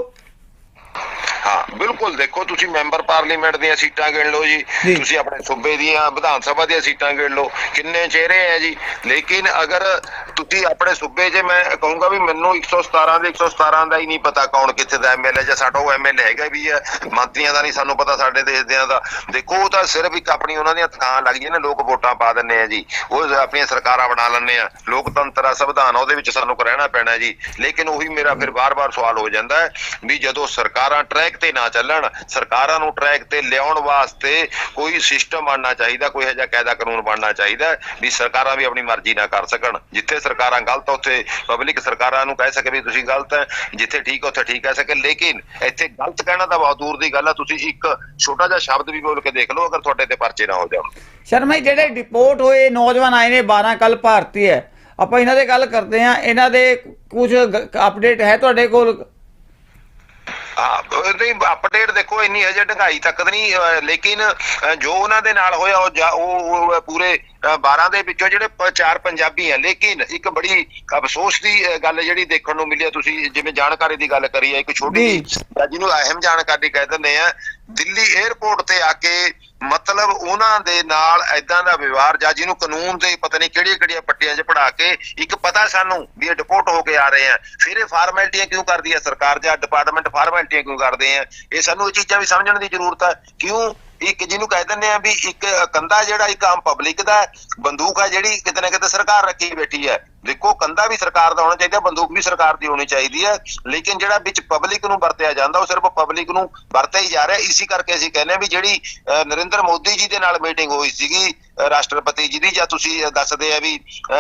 ਹਾਂ ਬਿਲਕੁਲ ਦੇਖੋ ਤੁਸੀਂ ਮੈਂਬਰ ਪਾਰਲੀਮੈਂਟ ਦੀਆਂ ਸੀਟਾਂ ਗਿਣ ਲਓ ਜੀ। ਤੁਸੀਂ ਆਪਣੇ ਸੂਬੇ ਦੀਆਂ ਵਿਧਾਨ ਸਭਾ ਦੀਆਂ ਸੀਟਾਂ ਗਿਣ ਲਓ ਕਿੰਨੇ ਚਿਹਰੇ ਆ ਜੀ। ਲੇਕਿਨ ਅਗਰ ਤੁਸੀਂ ਆਪਣੇ ਸੂਬੇ 'ਚ ਮੈਂ ਕਹੂੰਗਾ ਵੀ ਮੈਨੂੰ 117 ਦੇ 117 ਦਾ ਹੀ ਨਹੀਂ ਪਤਾ ਕੌਣ ਕਿੱਥੇ ਦਾ ਐਮਐਲਏ ਜਾਂ ਸਾਡਾ ਉਹ ਐਮਐਲਏ ਹੈਗਾ ਵੀ ਹੈ ਮੰਤਰੀਆਂ ਦਾ ਨਹੀਂ ਸਾਨੂੰ ਪਤਾ ਸਾਡੇ ਦੇਸ਼ ਦਿਆਂ ਦਾ। ਦੇਖੋ ਉਹ ਤਾਂ ਸਿਰਫ ਇੱਕ ਆਪਣੀ ਉਹਨਾਂ ਦੀਆਂ ਥਾਂ ਲੱਗਦੀਆਂ ਨੇ ਲੋਕ ਵੋਟਾਂ ਪਾ ਦਿੰਦੇ ਆ ਜੀ। ਉਹ ਆਪਣੀਆਂ ਸਰਕਾਰਾਂ ਬਣਾ ਲੈਂਦੇ ਆ। ਲੋਕਤੰਤਰ ਆ ਸੰਵਿਧਾਨ ਉਹਦੇ ਵਿੱਚ ਸਾਨੂੰ ਰਹਿਣਾ ਪੈਣਾ ਜੀ। ਲੇਕਿਨ ਉਹੀ ਮੇਰਾ ਫਿਰ ਬਾਰ-ਬਾਰ ਸਵਾਲ ਹੋ ਜਾਂਦਾ ਹੈ ਵੀ ਜਦੋਂ ਸਰਕਾਰਾਂ ਟਰੈਕ ਤੇ ਨਾ ਚੱਲਣ। ਸਰਕਾਰਾਂ ਨੂੰ ਟਰੈਕ ਤੇ ਲਿਆਉਣ ਵਾਸਤੇ ਕੋਈ ਸਿਸਟਮ ਬਣਨਾ ਚਾਹੀਦਾ, ਕੋਈ ਇਹੋ ਕਾਇਦਾ ਕਾਨੂੰਨ ਬਣਨਾ ਚਾਹੀਦਾ ਵੀ ਸਰਕਾਰਾਂ ਵੀ ਆਪਣੀ ਮਰਜ਼ੀ ਨਾ ਕਰ ਸਕਣ। ਜਿੱਥੇ ਸਰਕਾਰਾਂ ਗਲਤ ਉੱਥੇ ਪਬਲਿਕ ਸਰਕਾਰਾਂ ਨੂੰ ਕਹਿ ਸਕੇ ਵੀ ਤੁਸੀਂ ਗਲਤ ਹੈ ਜਿੱਥੇ ਠੀਕ ਉੱਥੇ ਠੀਕ ਕਹਿ ਸਕੇ। ਲੇਕਿਨ ਇੱਥੇ ਗਲਤ ਕਹਿਣਾ ਤਾਂ ਬਹੁਤ ਦੂਰ ਦੀ ਗੱਲ ਆ। ਤੁਸੀਂ ਇੱਕ ਛੋਟਾ ਜਿਹਾ ਸ਼ਬਦ ਵੀ ਬੋਲ ਕੇ ਦੇਖ ਲਓ, ਅਗਰ ਤੁਹਾਡੇ ਤੇ ਪਰਚੇ ਨਾ ਹੋ ਜਾਣ। ਸ਼ਰਮਾ ਜਿਹੜੇ ਡਿਪੋਰਟ ਹੋਏ ਨੌਜਵਾਨ ਆਏ ਨੇ 12 ਕੱਲ ਭਾਰਤੀ ਹੈ। ਆਪਾਂ ਇਹਨਾਂ ਦੇ ਗੱਲ ਕਰਦੇ ਹਾਂ। ਇਹਨਾਂ ਦੇ ਕੁਝ ਅਪਡੇਟ ਹੈ ਤੁਹਾਡੇ ਕੋਲ? ਹਾਂ ਨਹੀਂ ਅਪਡੇਟ ਦੇਖੋ ਇੰਨੀ ਹਜੇ ਢੰਗਾਈ ਤੱਕ ਨਹੀਂ ਲੇਕਿਨ ਜੋ ਉਹਨਾਂ ਦੇ ਨਾਲ ਹੋਇਆ ਉਹ ਪੂਰੇ ਅਹ, 12 ਦੇ ਵਿੱਚੋਂ ਜਿਹੜੇ ਚਾਰ ਪੰਜਾਬੀ ਆ ਲੇਕਿਨ ਇੱਕ ਬੜੀ ਅਫਸੋਸ ਦੀ ਗੱਲ ਜਿਹੜੀ ਦੇਖਣ ਨੂੰ ਮਿਲੀ ਤੁਸੀਂ ਜਿਵੇਂ ਜਾਣਕਾਰੀ ਦੀ ਗੱਲ ਕਰੀ ਹੈ ਇੱਕ ਛੋਟੀ। ਜਿਹੀ ਜਿਹਨੂੰ ਅਹਿਮ ਜਾਣਕਾਰੀ ਕਹਿ ਦਿੰਦੇ ਆ ਦਿੱਲੀ 에ਅਰਪੋਰਟ ਤੇ ਆ ਕੇ ਮਤਲਬ ਉਹਨਾਂ ਦੇ ਨਾਲ ਐਦਾਂ ਦਾ ਵਿਵਹਾਰ ਜਾਂ ਜਿਹਨੂੰ ਕਾਨੂੰਨ ਦੇ ਪਤਾ ਨਹੀਂ ਕਿਹੜੀਆਂ ਕਿਹੜੀਆਂ ਪੱਟੀਆਂ 'ਚ ਪੜਾ ਕੇ ਇੱਕ ਪਤਾ ਸਾਨੂੰ ਵੀ ਇਹ ਡਿਪੋਰਟ ਹੋ ਕੇ ਆ ਰਹੇ ਆ। ਫਿਰ ਇਹ ਫਾਰਮੈਲਿਟੀਆਂ ਕਿਉਂ ਕਰਦੀ ਹੈ ਸਰਕਾਰ ਜਾਂ ਡਿਪਾਰਟਮੈਂਟ ਫਾਰਮੈਲਿਟੀਆਂ ਕਿਉਂ ਕਰਦੇ ਆ? ਇਹ ਸਾਨੂੰ ਇਹ ਚੀਜ਼ਾਂ ਵੀ ਸਮਝਣ ਦੀ ਜ਼ਰੂਰਤ ਹੈ ਕਿਉਂ? ਇੱਕ ਜਿਹਨੂੰ ਕਹਿ ਦਿੰਦੇ ਆ ਵੀ ਇੱਕ ਕੰਦਾ ਜਿਹੜਾ ਇੱਕ ਆਮ ਪਬਲਿਕ ਦਾ ਬੰਦੂਕ ਹੈ ਜਿਹੜੀ ਕਿਤੇ ਨਾ ਕਿਤੇ ਸਰਕਾਰ ਰੱਖੀ ਬੈਠੀ ਹੈ ਦੇਖੋ ਕੰਦਾ ਵੀ ਸਰਕਾਰ ਦਾ ਹੋਣਾ ਚਾਹੀਦਾ ਬੰਦੂਕ ਵੀ ਸਰਕਾਰ ਦੀ ਹੋਣੀ ਚਾਹੀਦੀ ਹੈ ਲੇਕਿਨ ਜਿਹੜਾ ਵਿੱਚ ਪਬਲਿਕ ਨੂੰ ਵਰਤਿਆ ਜਾਂਦਾ ਉਹ ਸਿਰਫ ਪਬਲਿਕ ਨੂੰ ਵਰਤਿਆ ਹੀ ਜਾ ਰਿਹਾ। ਇਸੇ ਕਰਕੇ ਅਸੀਂ ਕਹਿੰਦੇ ਹਾਂ ਵੀ ਜਿਹੜੀ ਨਰਿੰਦਰ ਮੋਦੀ ਜੀ ਦੇ ਨਾਲ ਮੀਟਿੰਗ ਹੋਈ ਸੀਗੀ ਰਾਸ਼ਟਰਪਤੀ ਜੀ ਦੀ ਜਾਂ ਤੁਸੀਂ ਦੱਸਦੇ ਆ ਵੀ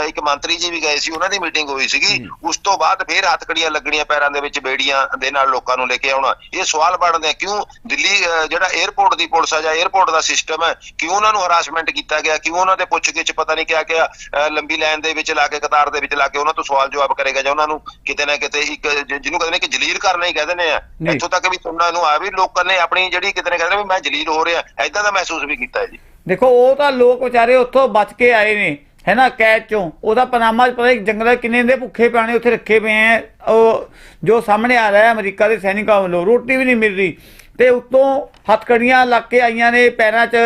ਇੱਕ ਮੰਤਰੀ ਜੀ ਵੀ ਗਏ ਸੀ ਉਹਨਾਂ ਦੀ ਮੀਟਿੰਗ ਹੋਈ ਸੀਗੀ। ਉਸ ਤੋਂ ਬਾਅਦ ਫੇਰ ਹੱਥਕੜੀਆਂ ਲੱਗਣੀਆਂ ਪੈਰਾਂ ਦੇ ਵਿੱਚ ਬੇੜੀਆਂ ਦੇ ਨਾਲ ਲੋਕਾਂ ਨੂੰ ਲੈ ਕੇ ਆਉਣਾ। ਇਹ ਸਵਾਲ ਬਣਦੇ ਆ ਕਿਉਂ ਦਿੱਲੀ ਜਿਹੜਾ 에ਅਰਪੋਰਟ ਦੀ ਪੁਲਿਸ ਆ ਜਾਂ 에ਅਰਪੋਰਟ ਦਾ ਸਿਸਟਮ ਹੈ ਕਿਉਂ ਉਹਨਾਂ ਨੂੰ ਹਰਾਸਮੈਂਟ ਕੀਤਾ ਗਿਆ? ਕਿਉਂ ਉਹਨਾਂ ਦੇ ਪੁੱਛਗਿੱਛ ਪਤਾ ਨਹੀਂ ਕਿਹਾ ਗਿਆ ਅਹ, ਲੰਬੀ ਲਾਈਨ ਦੇ ਵਿੱਚ ਲਾ ਕੇ ਕਤਾਰ ਦੇ ਵਿੱਚ ਲਾ ਕੇ ਉਹਨਾਂ ਤੋਂ ਸਵਾਲ ਜਵਾਬ ਕਰੇਗਾ ਜਾਂ ਉਹਨਾਂ ਨੂੰ ਕਿਤੇ ਨਾ ਕਿਤੇ ਇੱਕ ਜਿਹਨੂੰ ਕਹਿੰਦੇ ਨੇ ਕਿ ਜਲੀਲ ਕਰਨਾ ਹੀ ਕਹਿੰਦੇ ਨੇ ਆ। ਇੱਥੋਂ ਤੱਕ ਵੀ ਸੁਣਨਾ ਨੂੰ ਆ ਵੀ ਲੋਕਾਂ ਨੇ ਆਪਣੀ ਜਿਹੜੀ ਕਿਤੇ ਨਾ ਕਹਿੰਦੇ ਵੀ ਮੈਂ ਜਲੀਲ ਹੋ ਰਿਹਾ ਐਦਾਂ ਦਾ ਮਹਿਸੂਸ ਵੀ ਕੀਤਾ ਜੀ। ਦੇਖੋ ਉਹ ਤਾਂ ਲੋਕ ਵਿਚਾਰੇ ਉੱਥੋਂ ਬਚ ਕੇ ਆਏ ਨੇ ਹੈ ਨਾ ਕੈਦ ਚੋਂ। ਉਹਦਾ ਪਨਾਮਾ ਪਤਾ ਨਹੀਂ ਜੰਗਲਾਂ 'ਚ ਕਿੰਨੇ ਦੇ ਭੁੱਖੇ ਪ੍ਰਾਣੀ ਉੱਥੇ ਰੱਖੇ ਪਏ ਐ ਉਹ ਜੋ ਸਾਹਮਣੇ ਆ ਰਿਹਾ ਹੈ ਅਮਰੀਕਾ ਦੇ ਸੈਨਿਕਾਂ ਵੱਲੋਂ ਰੋਟੀ ਵੀ ਨਹੀਂ ਮਿਲ ਰਹੀ। ਤੇ ਉੱਤੋਂ ਹੱਥਕੜੀਆਂ ਲੱਗ ਕੇ ਆਈਆਂ ਨੇ, ਪੈਰਾਂ 'ਚ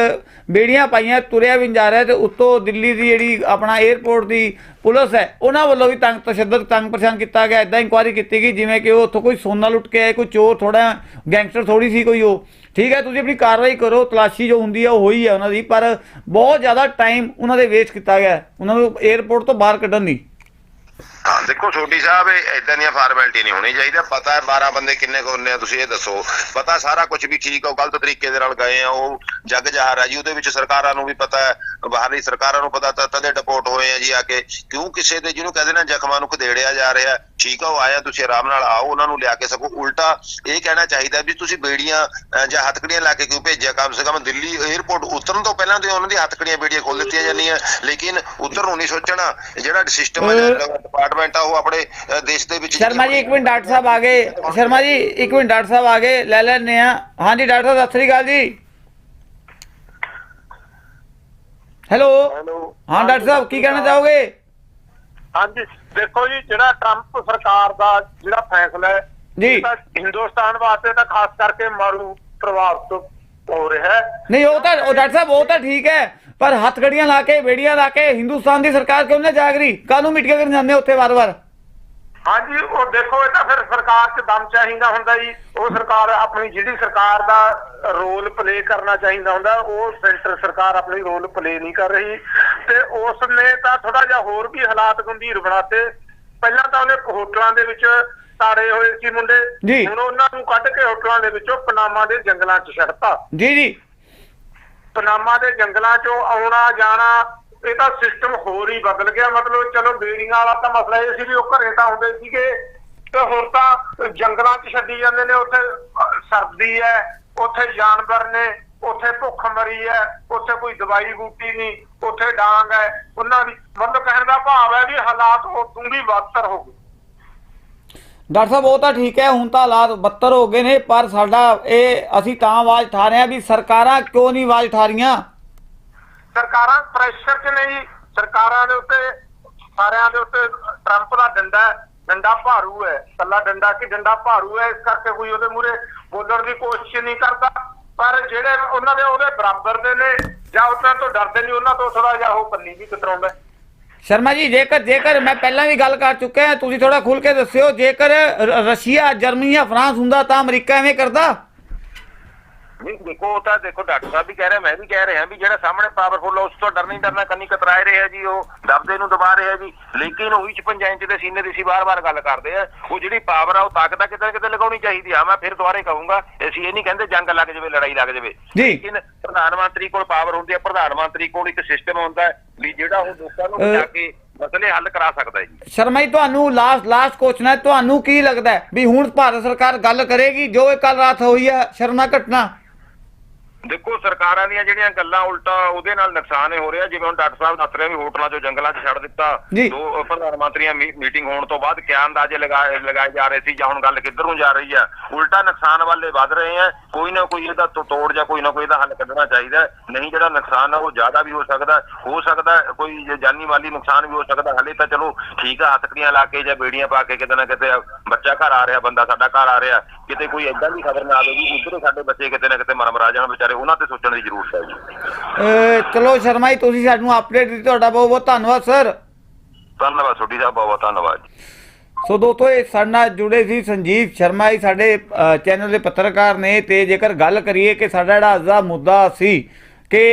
ਬੇੜੀਆਂ ਪਾਈਆਂ, ਤੁਰਿਆ ਵੀ ਜਾ ਰਿਹਾ ਤੇ ਉੱਤੋਂ ਦਿੱਲੀ ਦੀ ਜਿਹੜੀ ਆਪਣਾ 에ਅਰਪੋਰਟ ਦੀ ਪੁਲਿਸ ਹੈ, ਉਹਨਾਂ ਵੱਲੋਂ ਵੀ ਤੰਗ ਤਸ਼ੱਦਦ, ਤੰਗ ਪਰੇਸ਼ਾਨ ਕੀਤਾ ਗਿਆ ਇਦਾਂ ਇਨਕੁਆਇਰੀ ਕੀਤੀ ਗਈ, ਜਿਵੇਂ ਕਿ ਉਹ ਉੱਥੋਂ ਕੋਈ ਸੋਨਾ ਲੁੱਟ ਕੇ ਆਏ, ਕੋਈ ਚੋਰ ਥੋੜਾ ਗੈਂਗਸਟਰ ਥੋੜੀ ਸੀ ਕੋਈ ਉਹ। ਠੀਕ ਹੈ, ਤੁਸੀਂ ਆਪਣੀ ਕਾਰਵਾਈ ਕਰੋ, ਤਲਾਸ਼ੀ ਜੋ ਹੁੰਦੀ ਹੈ ਉਹ ਹੋਈ ਹੈ ਉਹਨਾਂ ਦੀ, ਪਰ ਬਹੁਤ ਜ਼ਿਆਦਾ ਟਾਈਮ ਉਹਨਾਂ ਦੇ ਵੇਸਟ ਕੀਤਾ ਗਿਆ, ਉਹਨਾਂ ਨੂੰ 에ਅਰਪੋਰਟ ਤੋਂ ਬਾਹਰ ਕੱਢਣ ਦੀ। ਹਾਂ, ਦੇਖੋ ਛੋਟੀ ਸਾਹਿਬ, ਇਹ ਇਦਾਂ ਦੀਆਂ ਫਾਰਮੈਲਿਟੀ ਨਹੀਂ ਹੋਣੀ ਚਾਹੀਦੀ ਪਤਾ ਹੈ 12 ਬੰਦੇ ਕਿੰਨੇ ਕੁ ਹੁੰਨੇ ਆ, ਤੁਸੀਂ ਇਹ ਦੱਸੋ। ਪਤਾ ਸਾਰਾ ਕੁਝ ਵੀ ਠੀਕ ਆ ਗਲਤ ਤਰੀਕੇ ਦੇ ਨਾਲ ਗਏ ਆ, ਉਹ ਜੱਗ ਜਹਾਰ ਆ ਜੀ, ਉਹਦੇ ਵਿੱਚ ਸਰਕਾਰਾਂ ਨੂੰ ਵੀ ਪਤਾ ਹੈ। ਬਾਹਰਲੀ ਸਰਕਾਰਾਂ ਨੂੰ ਪਤਾ ਤਾਂ ਤਦੇ ਡਿਪੋਰਟ ਹੋਏ ਆ ਜੀ ਆ ਕੇ। ਕਿਉਂ ਕਿਸੇ ਦੇ ਜਿਹਨੂੰ ਕਹਿੰਦੇ ਨਾ ਜ਼ਖਮਾਂ ਨੂੰ ਖਦੇੜਿਆ ਜਾ ਰਿਹਾ, ਠੀਕ ਆ, ਉਹ ਆਇਆ ਤੁਸੀਂ ਆਰਾਮ ਨਾਲ ਆਓ, ਉਹਨਾਂ ਨੂੰ ਲਿਆ ਕੇ ਸਕੋ। ਉਲਟਾ ਇਹ ਕਹਿਣਾ ਚਾਹੀਦਾ ਵੀ ਤੁਸੀਂ ਬੇੜੀਆਂ ਜਾਂ ਹੱਥਕੜੀਆਂ ਲਾ ਕੇ ਕਿਉਂ ਭੇਜਿਆ? ਕਮ ਸੇ ਕਮ ਦਿੱਲੀ 에ਅਰਪੋਰਟ ਉਤਰਨ ਤੋਂ ਪਹਿਲਾਂ ਤੇ ਉਹਨਾਂ ਦੀ ਹੱਥਕੜੀਆਂ ਬੇੜੀਆਂ ਖੋਲ ਦਿੱਤੀਆਂ ਜਾਂਦੀਆਂ। ਲੇਕਿਨ ਉਤਰ ਨੂੰ ਨਹੀਂ ਸੋਚਣਾ। ਜਿਹੜਾ ਸਿਸਟਮ ਹੈ ਡਿਪਾਰਟਮੈਂਟ ਆ, ਉਹ ਆਪਣੇ ਦੇਸ਼ ਦੇ ਵਿੱਚ ਸ਼ਰਮਾ ਜੀ, ਇੱਕ ਮਿੰਟ ਡਾਕਟਰ ਸਾਹਿਬ ਆ ਗਏ। ਸ਼ਰਮਾ ਜੀ, ਇੱਕ ਮਿੰਟ ਡਾਕਟਰ ਸਾਹਿਬ ਆ ਗਏ। ਲੈ ਲੈਣੇ ਆ ਹਾਂਜੀ, ਡਾਕਟਰ ਸਾਹਿਬ, ਸਤਿ ਸ੍ਰੀ ਅਕਾਲ ਜੀ। ਹੈਲੋ ਹੈਲੋ ਹਾਂ ਡਾਕਟਰ ਸਾਹਿਬ ਕੀ ਕਹਿਣਾ ਚਾਹੋਗੇ? ਹਾਂਜੀ ਦੇਖੋ ਜੀ ਜਿਹੜਾ ਟਰੰਪ ਸਰਕਾਰ ਦਾ ਜਿਹੜਾ ਫੈਸਲਾ ਹੈ ਜੀ। ਤਾਂ ਹਿੰਦੁਸਤਾਨ ਵਾਸਤੇ ਤਾਂ ਖਾਸ ਕਰਕੇ ਮਾਰੂ ਪ੍ਰਭਾਵਿਤ ਹੋ ਰਿਹਾ ਹੈ। ਨਹੀਂ ਉਹ ਤਾਂ ਉਹ ਡਾਕਟਰ ਸਾਹਿਬ ਉਹ ਤਾਂ ਠੀਕ ਹੈ ਪਰ ਹੱਥਕੜੀਆਂ ਲਾ ਕੇ ਬੇੜੀਆਂ ਲਾ ਕੇ ਹਿੰਦੁਸਤਾਨ ਦੀ ਸਰਕਾਰ ਕਿਉਂ ਨਾ ਜਾਗ ਰਹੀ ਕਾਹਨੂੰ ਮਿਟ ਕੇ ਕਰਨ ਜਾਂਦੇ ਉੱਥੇ ਵਾਰ-ਵਾਰ। ਹਾਂਜੀ ਉਹ ਦੇਖੋ ਇਹ ਤਾਂ ਫਿਰ ਸਰਕਾਰ 'ਚ ਦਮ ਚਾਹੀਦਾ ਹੁੰਦਾ ਜੀ। ਉਹ ਸਰਕਾਰ ਆਪਣੀ ਜਿਹੜੀ ਸਰਕਾਰ ਦਾ ਰੋਲ ਪਲੇ ਕਰਨਾ ਚਾਹੀਦਾ ਹੁੰਦਾ ਉਹ ਸੈਂਟਰ ਸਰਕਾਰ ਆਪਣੀ ਰੋਲ ਪਲੇ ਨਹੀਂ ਕਰ ਰਹੀ। ਤੇ ਉਸ ਨੇ ਤਾਂ ਥੋੜਾ ਜਿਹਾ ਹੋਰ ਵੀ ਹਾਲਾਤ ਗੰਭੀਰ ਬਣਾਤੇ। ਪਹਿਲਾਂ ਤਾਂ ਉਹਨੇ ਹੋਟਲਾਂ ਦੇ ਵਿੱਚ ਤਾੜੇ ਹੋਏ ਸੀ ਮੁੰਡੇ। ਹੁਣ ਉਹਨਾਂ ਨੂੰ ਕੱਢ ਕੇ ਹੋਟਲਾਂ ਦੇ ਵਿੱਚੋਂ ਪਨਾਮਾ ਦੇ ਜੰਗਲਾਂ 'ਚ ਛੱਡਤਾ। ਜੀ ਜੀ। ਪਨਾਮਾ ਦੇ ਜੰਗਲਾਂ 'ਚੋਂ ਆਉਣਾ ਜਾਣਾ ਇਹ ਤਾਂ ਸਿਸਟਮ ਹੋਰ ਹੀ ਬਦਲ ਗਿਆ। ਮਤਲਬ ਚਲੋ ਬੇੜੀਆਂ ਵਾਲਾ ਤਾਂ ਮਸਲਾ ਇਹ ਸੀ ਵੀ ਉਹ ਘਰੇ ਤਾਂ ਆਉਂਦੇ ਸੀਗੇ। ਤੇ ਹੁਣ ਤਾਂ ਜੰਗਲਾਂ 'ਚ ਛੱਡੀ ਜਾਂਦੇ ਨੇ, ਉੱਥੇ ਸਰਦੀ ਹੈ, ਉੱਥੇ ਜਾਨਵਰ ਨੇ, ਉੱਥੇ ਭੁੱਖ ਮਰੀ ਹੈ, ਉੱਥੇ ਕੋਈ ਦਵਾਈ ਬੂਟੀ ਨਹੀਂ, ਉੱਥੇ ਡਾਂਗ ਹੈ, ਉਹਨਾਂ ਦੀ ਮਤਲਬ ਕਹਿਣ ਦਾ ਭਾਵ ਹੈ ਵੀ ਹਾਲਾਤ ਉਦੋਂ ਵੀ ਬਦਤਰ ਹੋ ਗਏ। ਡਾਕਟਰ ਸਾਹਿਬ, ਉਹ ਤਾਂ ਠੀਕ ਹੈ, ਹੁਣ ਤਾਂ ਹਾਲਾਤ ਬੱਤਰ ਹੋ ਗਏ ਨੇ, ਪਰ ਸਾਡਾ ਇਹ ਅਸੀਂ ਤਾਂ ਆਵਾਜ਼ ਉਠਾ ਰਹੇ ਹਾਂ ਵੀ ਸਰਕਾਰਾਂ ਕਿਉਂ ਨਹੀਂ ਆਵਾਜ਼ ਉਠਾ ਰਹੀਆਂ? ਸਰਕਾਰਾਂ ਪ੍ਰੈਸ਼ਰ 'ਚ ਨਹੀਂ ਸਰਕਾਰਾਂ ਦੇ ਉੱਤੇ, ਸਾਰਿਆਂ ਦੇ ਉੱਤੇ ਟਰੰਪ ਦਾ ਡੰਡਾ ਡੰਡਾ ਭਾਰੂ ਹੈ। ਕੱਲਾ ਡੰਡਾ ਕਿ ਡੰਡਾ ਭਾਰੂ ਹੈ? ਇਸ ਕਰਕੇ ਕੋਈ ਉਹਦੇ ਮੂਰੇ ਬੋਲਣ ਦੀ ਕੋਸ਼ਿਸ਼ ਨਹੀਂ ਕਰਦਾ। ਪਰ ਜਿਹੜੇ ਉਹਨਾਂ ਦੇ ਉਹਦੇ ਬਰਾਬਰ ਦੇ ਨੇ, ਜਾਂ ਉਹਨਾਂ ਤੋਂ ਡਰਦੇ ਨਹੀਂ, ਉਹਨਾਂ ਤੋਂ ਥੋੜਾ ਜਿਹਾ ਉਹ ਪੰਨੀ ਵੀ ਕਤਰਾਉਂਦਾ ਸ਼ਰਮਾ ਜੀ, ਜੇਕਰ ਜੇਕਰ ਮੈਂ ਪਹਿਲਾਂ ਵੀ ਗੱਲ ਕਰ ਚੁੱਕਿਆ, ਤੁਸੀਂ ਥੋੜਾ ਖੁੱਲ ਕੇ ਦੱਸਿਓ, ਜੇਕਰ ਰਸ਼ੀਆ, ਜਰਮਨੀ ਜਾਂ ਫਰਾਂਸ ਹੁੰਦਾ, ਤਾਂ ਅਮਰੀਕਾ ਐਵੇਂ ਕਰਦਾ? ਨਹੀਂ ਦੇਖੋ ਉਹ ਤਾਂ ਦੇਖੋ ਡਾਕਟਰ ਸਾਹਿਬ ਵੀ ਕਹਿ ਰਹੇ ਮੈਂ ਵੀ ਕਹਿ ਰਿਹਾ ਵੀ ਜਿਹੜਾ ਸਾਹਮਣੇ ਪਾਵਰਫੁਲ ਉਸ ਤੋਂ ਡਰ ਨਹੀਂ ਡਰਨਾ ਕੰਨੀ ਕਤਰਾਏ ਰਿਹਾ ਜੀ ਉਹ ਦਬਦੇ ਨੂੰ ਦਬਾ ਰਿਹਾ ਜੀ। ਲੇਕਿਨ ਉਹੀ 55 ਇੰਚ ਦੇ ਸੀਨੇ ਦੀ ਸੀ ਬਾਰ-ਬਾਰ ਗੱਲ ਕਰਦੇ ਆ ਉਹ ਜਿਹੜੀ ਪਾਵਰ ਆ ਉਹ ਤਾਕਤ ਆ ਕਿਤੇ ਕਿਤੇ ਲਗਾਉਣੀ ਚਾਹੀਦੀ ਆ? ਮੈਂ ਫਿਰ ਦੁਬਾਰੇ ਕਹੂੰਗਾ ਅਸੀਂ ਇਹ ਨਹੀਂ ਕਹਿੰਦੇ ਜੰਗ ਲੱਗ ਜਾਵੇ ਲੜਾਈ ਲੱਗ ਜਾਵੇ। ਲੇਕਿਨ ਪ੍ਰਧਾਨ ਮੰਤਰੀ ਕੋਲ ਪਾਵਰ ਹੁੰਦੀ ਹੈ ਪ੍ਰਧਾਨ ਮੰਤਰੀ ਕੋਲ ਇੱਕ ਸਿਸਟਮ ਹੁੰਦਾ ਵੀ ਜਿਹੜਾ ਉਹ ਲੋਕਾਂ ਨੂੰ ਬਚਾ ਕੇ ਮਸਲੇ ਹੱਲ ਕਰਾ ਸਕਦਾ ਹੈ ਜੀ। ਸ਼ਰਮਾ ਜੀ ਤੁਹਾਨੂੰ ਲਾਸਟ ਲਾਸਟ ਕੁਐਸਚਨ ਹੈ ਤੁਹਾਨੂੰ ਕੀ ਲੱਗਦਾ ਵੀ ਹੁਣ ਭਾਰਤ ਸਰਕਾਰ ਗੱਲ ਕਰੇਗੀ ਜੋ ਇਹ ਕੱਲ ਰਾਤ ਹੋਈ ਹੈ ਸ਼ਰਮਾ ਘਟਨਾ? ਦੇਖੋ ਸਰਕਾਰਾਂ ਦੀਆਂ ਜਿਹੜੀਆਂ ਗੱਲਾਂ ਉਲਟਾ ਉਹਦੇ ਨਾਲ ਨੁਕਸਾਨ ਹੀ ਹੋ ਰਿਹਾ ਜਿਵੇਂ ਹੁਣ ਡਾਕਟਰ ਸਾਹਿਬ ਦੱਸ ਰਹੇ ਵੀ ਹੋਟਲਾਂ 'ਚੋਂ ਜੰਗਲਾਂ 'ਚ ਛੱਡ ਦਿੱਤਾ। ਦੋ ਪ੍ਰਧਾਨ ਮੰਤਰੀਆਂ ਮੀਟਿੰਗ ਹੋਣ ਤੋਂ ਬਾਅਦ ਕਿਆ ਅੰਦਾਜ਼ੇ ਲਗਾਏ ਲਗਾਏ ਜਾ ਰਹੇ ਸੀ ਜਾਂ ਹੁਣ ਗੱਲ ਕਿੱਧਰ ਨੂੰ ਜਾ ਰਹੀ ਆ ਉਲਟਾ ਨੁਕਸਾਨ ਵਾਲੇ ਵੱਧ ਰਹੇ ਆ ਕੋਈ ਨਾ ਕੋਈ ਇਹਦਾ ਤੋੜ ਜਾਂ ਕੋਈ ਨਾ ਕੋਈ ਇਹਦਾ ਹੱਲ ਕੱਢਣਾ ਚਾਹੀਦਾ ਹੈ। ਨਹੀਂ ਜਿਹੜਾ ਨੁਕਸਾਨ ਆ ਉਹ ਜ਼ਿਆਦਾ ਵੀ ਹੋ ਸਕਦਾ ਹੈ। ਹੋ ਸਕਦਾ ਹੈ ਕੋਈ ਜਾਨੀ ਮਾਲੀ ਨੁਕਸਾਨ ਵੀ ਹੋ ਸਕਦਾ ਹਲੇ ਤਾਂ ਚਲੋ ਠੀਕ ਆ ਹੱਥਕੜੀਆਂ ਲਾ ਕੇ ਜਾਂ ਬੇੜੀਆਂ ਪਾ ਕੇ ਕਿਤੇ ਨਾ ਕਿਤੇ ਬੱਚਾ ਘਰ ਆ ਰਿਹਾ ਬੰਦਾ ਸਾਡਾ ਘਰ ਆ ਰਿਹਾ ਕਿਤੇ ਕੋਈ ਏਦਾਂ ਦੀ ਖਬਰ ਨਾ ਆਵੇ ਵੀ ਉੱਧਰੋਂ ਸਾਡੇ ਬੱਚੇ ਕਿਤੇ ਨਾ ਕਿਤੇ ਮਰਮ ਰਾ ਜਾਣ ਵਿਚਾਰੇ ਉਹਨਾਂ ਤੇ ਸੋਚਣ ਦੀ ਜ਼ਰੂਰਤ ਹੈ ਜੀ। ਚਲੋ ਸ਼ਰਮਾ ਜੀ ਤੁਸੀਂ ਸਾਨੂੰ ਅਪਡੇਟ ਦਿੱਤੀ ਤੁਹਾਡਾ ਬਹੁਤ ਬਹੁਤ ਧੰਨਵਾਦ ਸਰ ਧੰਨਵਾਦ ਛੋਟੀ ਸਾਹਿਬ ਬਹੁਤ ਬਹੁਤ ਧੰਨਵਾਦ ਜੀ। ਸੋ ਦੋਸਤੋ ਇਹ ਸਾਡੇ ਨਾਲ ਜੁੜੇ ਸੀ ਸੰਜੀਵ ਸ਼ਰਮਾ ਜੀ ਸਾਡੇ ਚੈਨਲ ਦੇ ਪੱਤਰਕਾਰ ਨੇ ਤੇ ਜੇਕਰ ਗੱਲ ਕਰੀਏ ਕਿ ਸਾਡਾ ਜਿਹੜਾ ਅੱਜ ਦਾ ਮੁੱਦਾ ਸੀ ਕਿ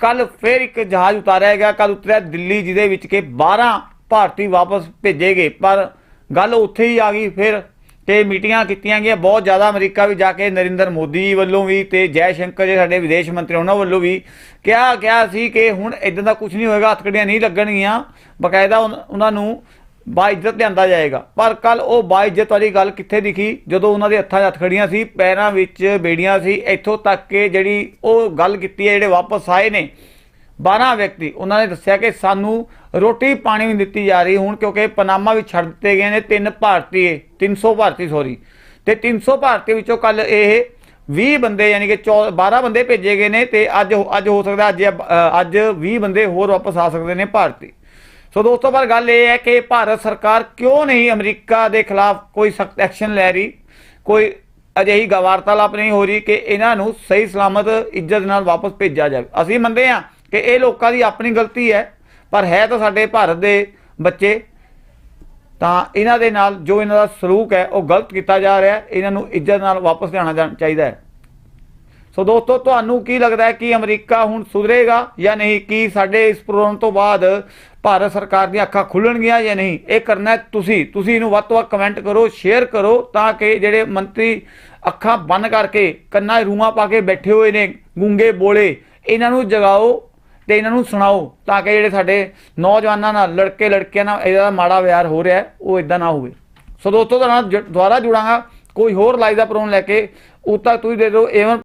ਕੱਲ ਫਿਰ ਇੱਕ ਜਹਾਜ਼ ਉਤਾਰਿਆ ਗਿਆ ਕੱਲ ਉਤਰਿਆ ਦਿੱਲੀ ਜਿਹਦੇ ਵਿੱਚ ਕਿ 12 ਭਾਰਤੀ ਵਾਪਸ ਭੇਜੇ ਗਏ ਪਰ ਗੱਲ ਉੱਥੇ ਹੀ ਆ ਗਈ ਫਿਰ ਤੇ ਮੀਟਿੰਗਾਂ ਕੀਤੀਆਂ ਗਈਆਂ। ਬਹੁਤ ਜ਼ਿਆਦਾ ਅਮਰੀਕਾ ਵੀ ਜਾ ਕੇ ਨਰਿੰਦਰ ਮੋਦੀ ਜੀ ਵੱਲੋਂ ਵੀ ਤੇ ਜੈ ਸ਼ੰਕਰ ਜੀ ਸਾਡੇ ਵਿਦੇਸ਼ ਮੰਤਰੀ ਉਹਨਾਂ ਵੱਲੋਂ ਵੀ ਕਿਹਾ ਗਿਆ ਸੀ ਕਿ ਹੁਣ ਇਦਾਂ ਦਾ ਕੁਝ ਨਹੀਂ ਹੋਏਗਾ ਹੱਥਕੜੀਆਂ ਨਹੀਂ ਲੱਗਣਗੀਆਂ। ਬਕਾਇਦਾ ਉਹਨਾਂ ਨੂੰ ਬਾਇਜ਼ਤ ਲਿਆਂਦਾ ਜਾਏਗਾ। ਪਰ ਕੱਲ ਉਹ ਬਾਇਜ਼ਤ ਵਾਲੀ ਗੱਲ ਕਿੱਥੇ ਦਿਖੀ? ਜਦੋਂ ਉਹਨਾਂ ਦੇ ਹੱਥਾਂ 'ਚ ਹੱਥਖੜੀਆਂ ਸੀ, ਪੈਰਾਂ ਵਿੱਚ ਬੇੜੀਆਂ ਸੀ, ਇੱਥੋਂ ਤੱਕ ਕਿ ਜਿਹੜੀ ਉਹ ਗੱਲ ਕੀਤੀ ਹੈ, ਜਿਹੜੇ ਵਾਪਸ ਆਏ ਨੇ 12 ਵਿਅਕਤੀ, ਉਹਨਾਂ ਨੇ ਦੱਸਿਆ ਕਿ ਸਾਨੂੰ ਰੋਟੀ ਪਾਣੀ ਵੀ ਦਿੱਤੀ ਜਾ ਰਹੀ, ਹੁਣ ਕਿਉਂਕਿ ਪਨਾਮਾ ਵੀ ਛੱਡ ਦਿੱਤੇ ਗਏ ਨੇ ਤਿੰਨ ਭਾਰਤੀ 300 ਭਾਰਤੀ ਸੌਰੀ ਤੇ 300 ਭਾਰਤੀ ਵਿੱਚੋਂ ਕੱਲ ਇਹ 20 ਬੰਦੇ ਯਾਨੀ ਕਿ 12 ਬੰਦੇ ਭੇਜੇ ਗਏ ਨੇ ਤੇ ਅੱਜ ਅੱਜ ਹੋ ਸਕਦਾ, ਅੱਜ ਅੱਜ 20 ਬੰਦੇ ਹੋਰ ਵਾਪਸ ਆ ਸਕਦੇ ਨੇ ਭਾਰਤੀ। ਸੋ ਦੋਸਤੋ, ਪਰ ਗੱਲ ਇਹ ਹੈ ਕਿ ਭਾਰਤ ਸਰਕਾਰ ਕਿਉਂ ਨਹੀਂ ਅਮਰੀਕਾ ਦੇ ਖਿਲਾਫ ਕੋਈ ਸਖਤ ਐਕਸ਼ਨ ਲੈ ਰਹੀ? ਕੋਈ ਅਜਿਹੀ ਗਵਾਰਤਾਲਾਪ ਨਹੀਂ ਹੋ ਰਹੀ ਕਿ ਇਹਨਾਂ ਨੂੰ ਸਹੀ ਸਲਾਮਤ ਇੱਜ਼ਤ ਨਾਲ ਵਾਪਸ ਭੇਜਿਆ ਜਾਵੇ। ਅਸੀਂ ਮੰਨਦੇ ਹਾਂ ਕਿ ਇਹ ਲੋਕਾਂ ਦੀ ਆਪਣੀ ਗਲਤੀ ਹੈ, ਪਰ ਹੈ ਤਾਂ ਸਾਡੇ ਭਾਰਤ ਦੇ ਬੱਚੇ। ਤਾਂ ਇਹਨਾਂ ਦੇ ਨਾਲ ਜੋ ਇਹਨਾਂ ਦਾ ਸਲੂਕ ਹੈ, ਉਹ ਗਲਤ ਕੀਤਾ ਜਾ ਰਿਹਾ ਹੈ। ਇਹਨਾਂ ਨੂੰ ਇੱਜ਼ਤ ਨਾਲ ਵਾਪਸ ਲਿਆਉਣਾ ਜਾ- ਚਾਹੀਦਾ ਹੈ। ਸੋ ਦੋਸਤੋ, ਤੁਹਾਨੂੰ ਕੀ ਲੱਗਦਾ ਹੈ ਕਿ ਅਮਰੀਕਾ ਹੁਣ ਸੁਧਰੇਗਾ ਜਾਂ ਨਹੀਂ? ਕੀ ਸਾਡੇ ਇਸ ਪ੍ਰੋਗਰਾਮ ਤੋਂ ਬਾਅਦ ਭਾਰਤ ਸਰਕਾਰ ਦੀਆਂ ਅੱਖਾਂ ਖੁੱਲਣਗੀਆਂ ਜਾਂ ਨਹੀਂ? ਇਹ ਕਰਨਾ ਤੁਸੀਂ। ਤੁਸੀਂ ਇਹਨੂੰ ਵੱਧ ਤੋਂ ਵੱਧ ਕਮੈਂਟ ਕਰੋ ਸ਼ੇਅਰ ਕਰੋ, ਤਾਂ ਕਿ ਜਿਹੜੇ ਮੰਤਰੀ ਅੱਖਾਂ ਬੰਦ ਕਰਕੇ ਕੰਨਾਂ 'ਚ ਰੂਮਾਂ ਪਾ ਕੇ ਬੈਠੇ ਹੋਏ ਨੇ, ਗੂੰਗੇ ਬੋਲੇ, ਇਹਨਾਂ ਨੂੰ ਜਗਾਓ। ਤੇ ਇਹਨਾਂ ਨੂੰ ਸੁਣਾਓ ਤਾਂ ਕਿ ਜਿਹੜੇ ਸਾਡੇ ਨੌਜਵਾਨਾਂ ਨਾਲ, ਲੜਕੇ ਲੜਕੀਆਂ ਨਾਲ ਇਹਦਾ ਮਾੜਾ ਵਿਹਾਰ ਹੋ ਰਿਹਾ ਉਹ ਇਦਾਂ ਨਾ ਹੋਵੇ। ਸੋ ਦੋਸਤੋ, ਤੁਹਾਡੇ ਨਾਲ ਜ- ਦੁਬਾਰਾ ਜੁੜਾਂਗਾ। ਕੋਈ ਹੋਰ ਲਾਈਵ ਦਾ ਪ੍ਰੋਗਰਾਮ ਲੈ ਕੇ, ਉਦ ਤੱਕ ਤੁਸੀਂ ਦੇ ਦਿਓ ਏਵਨ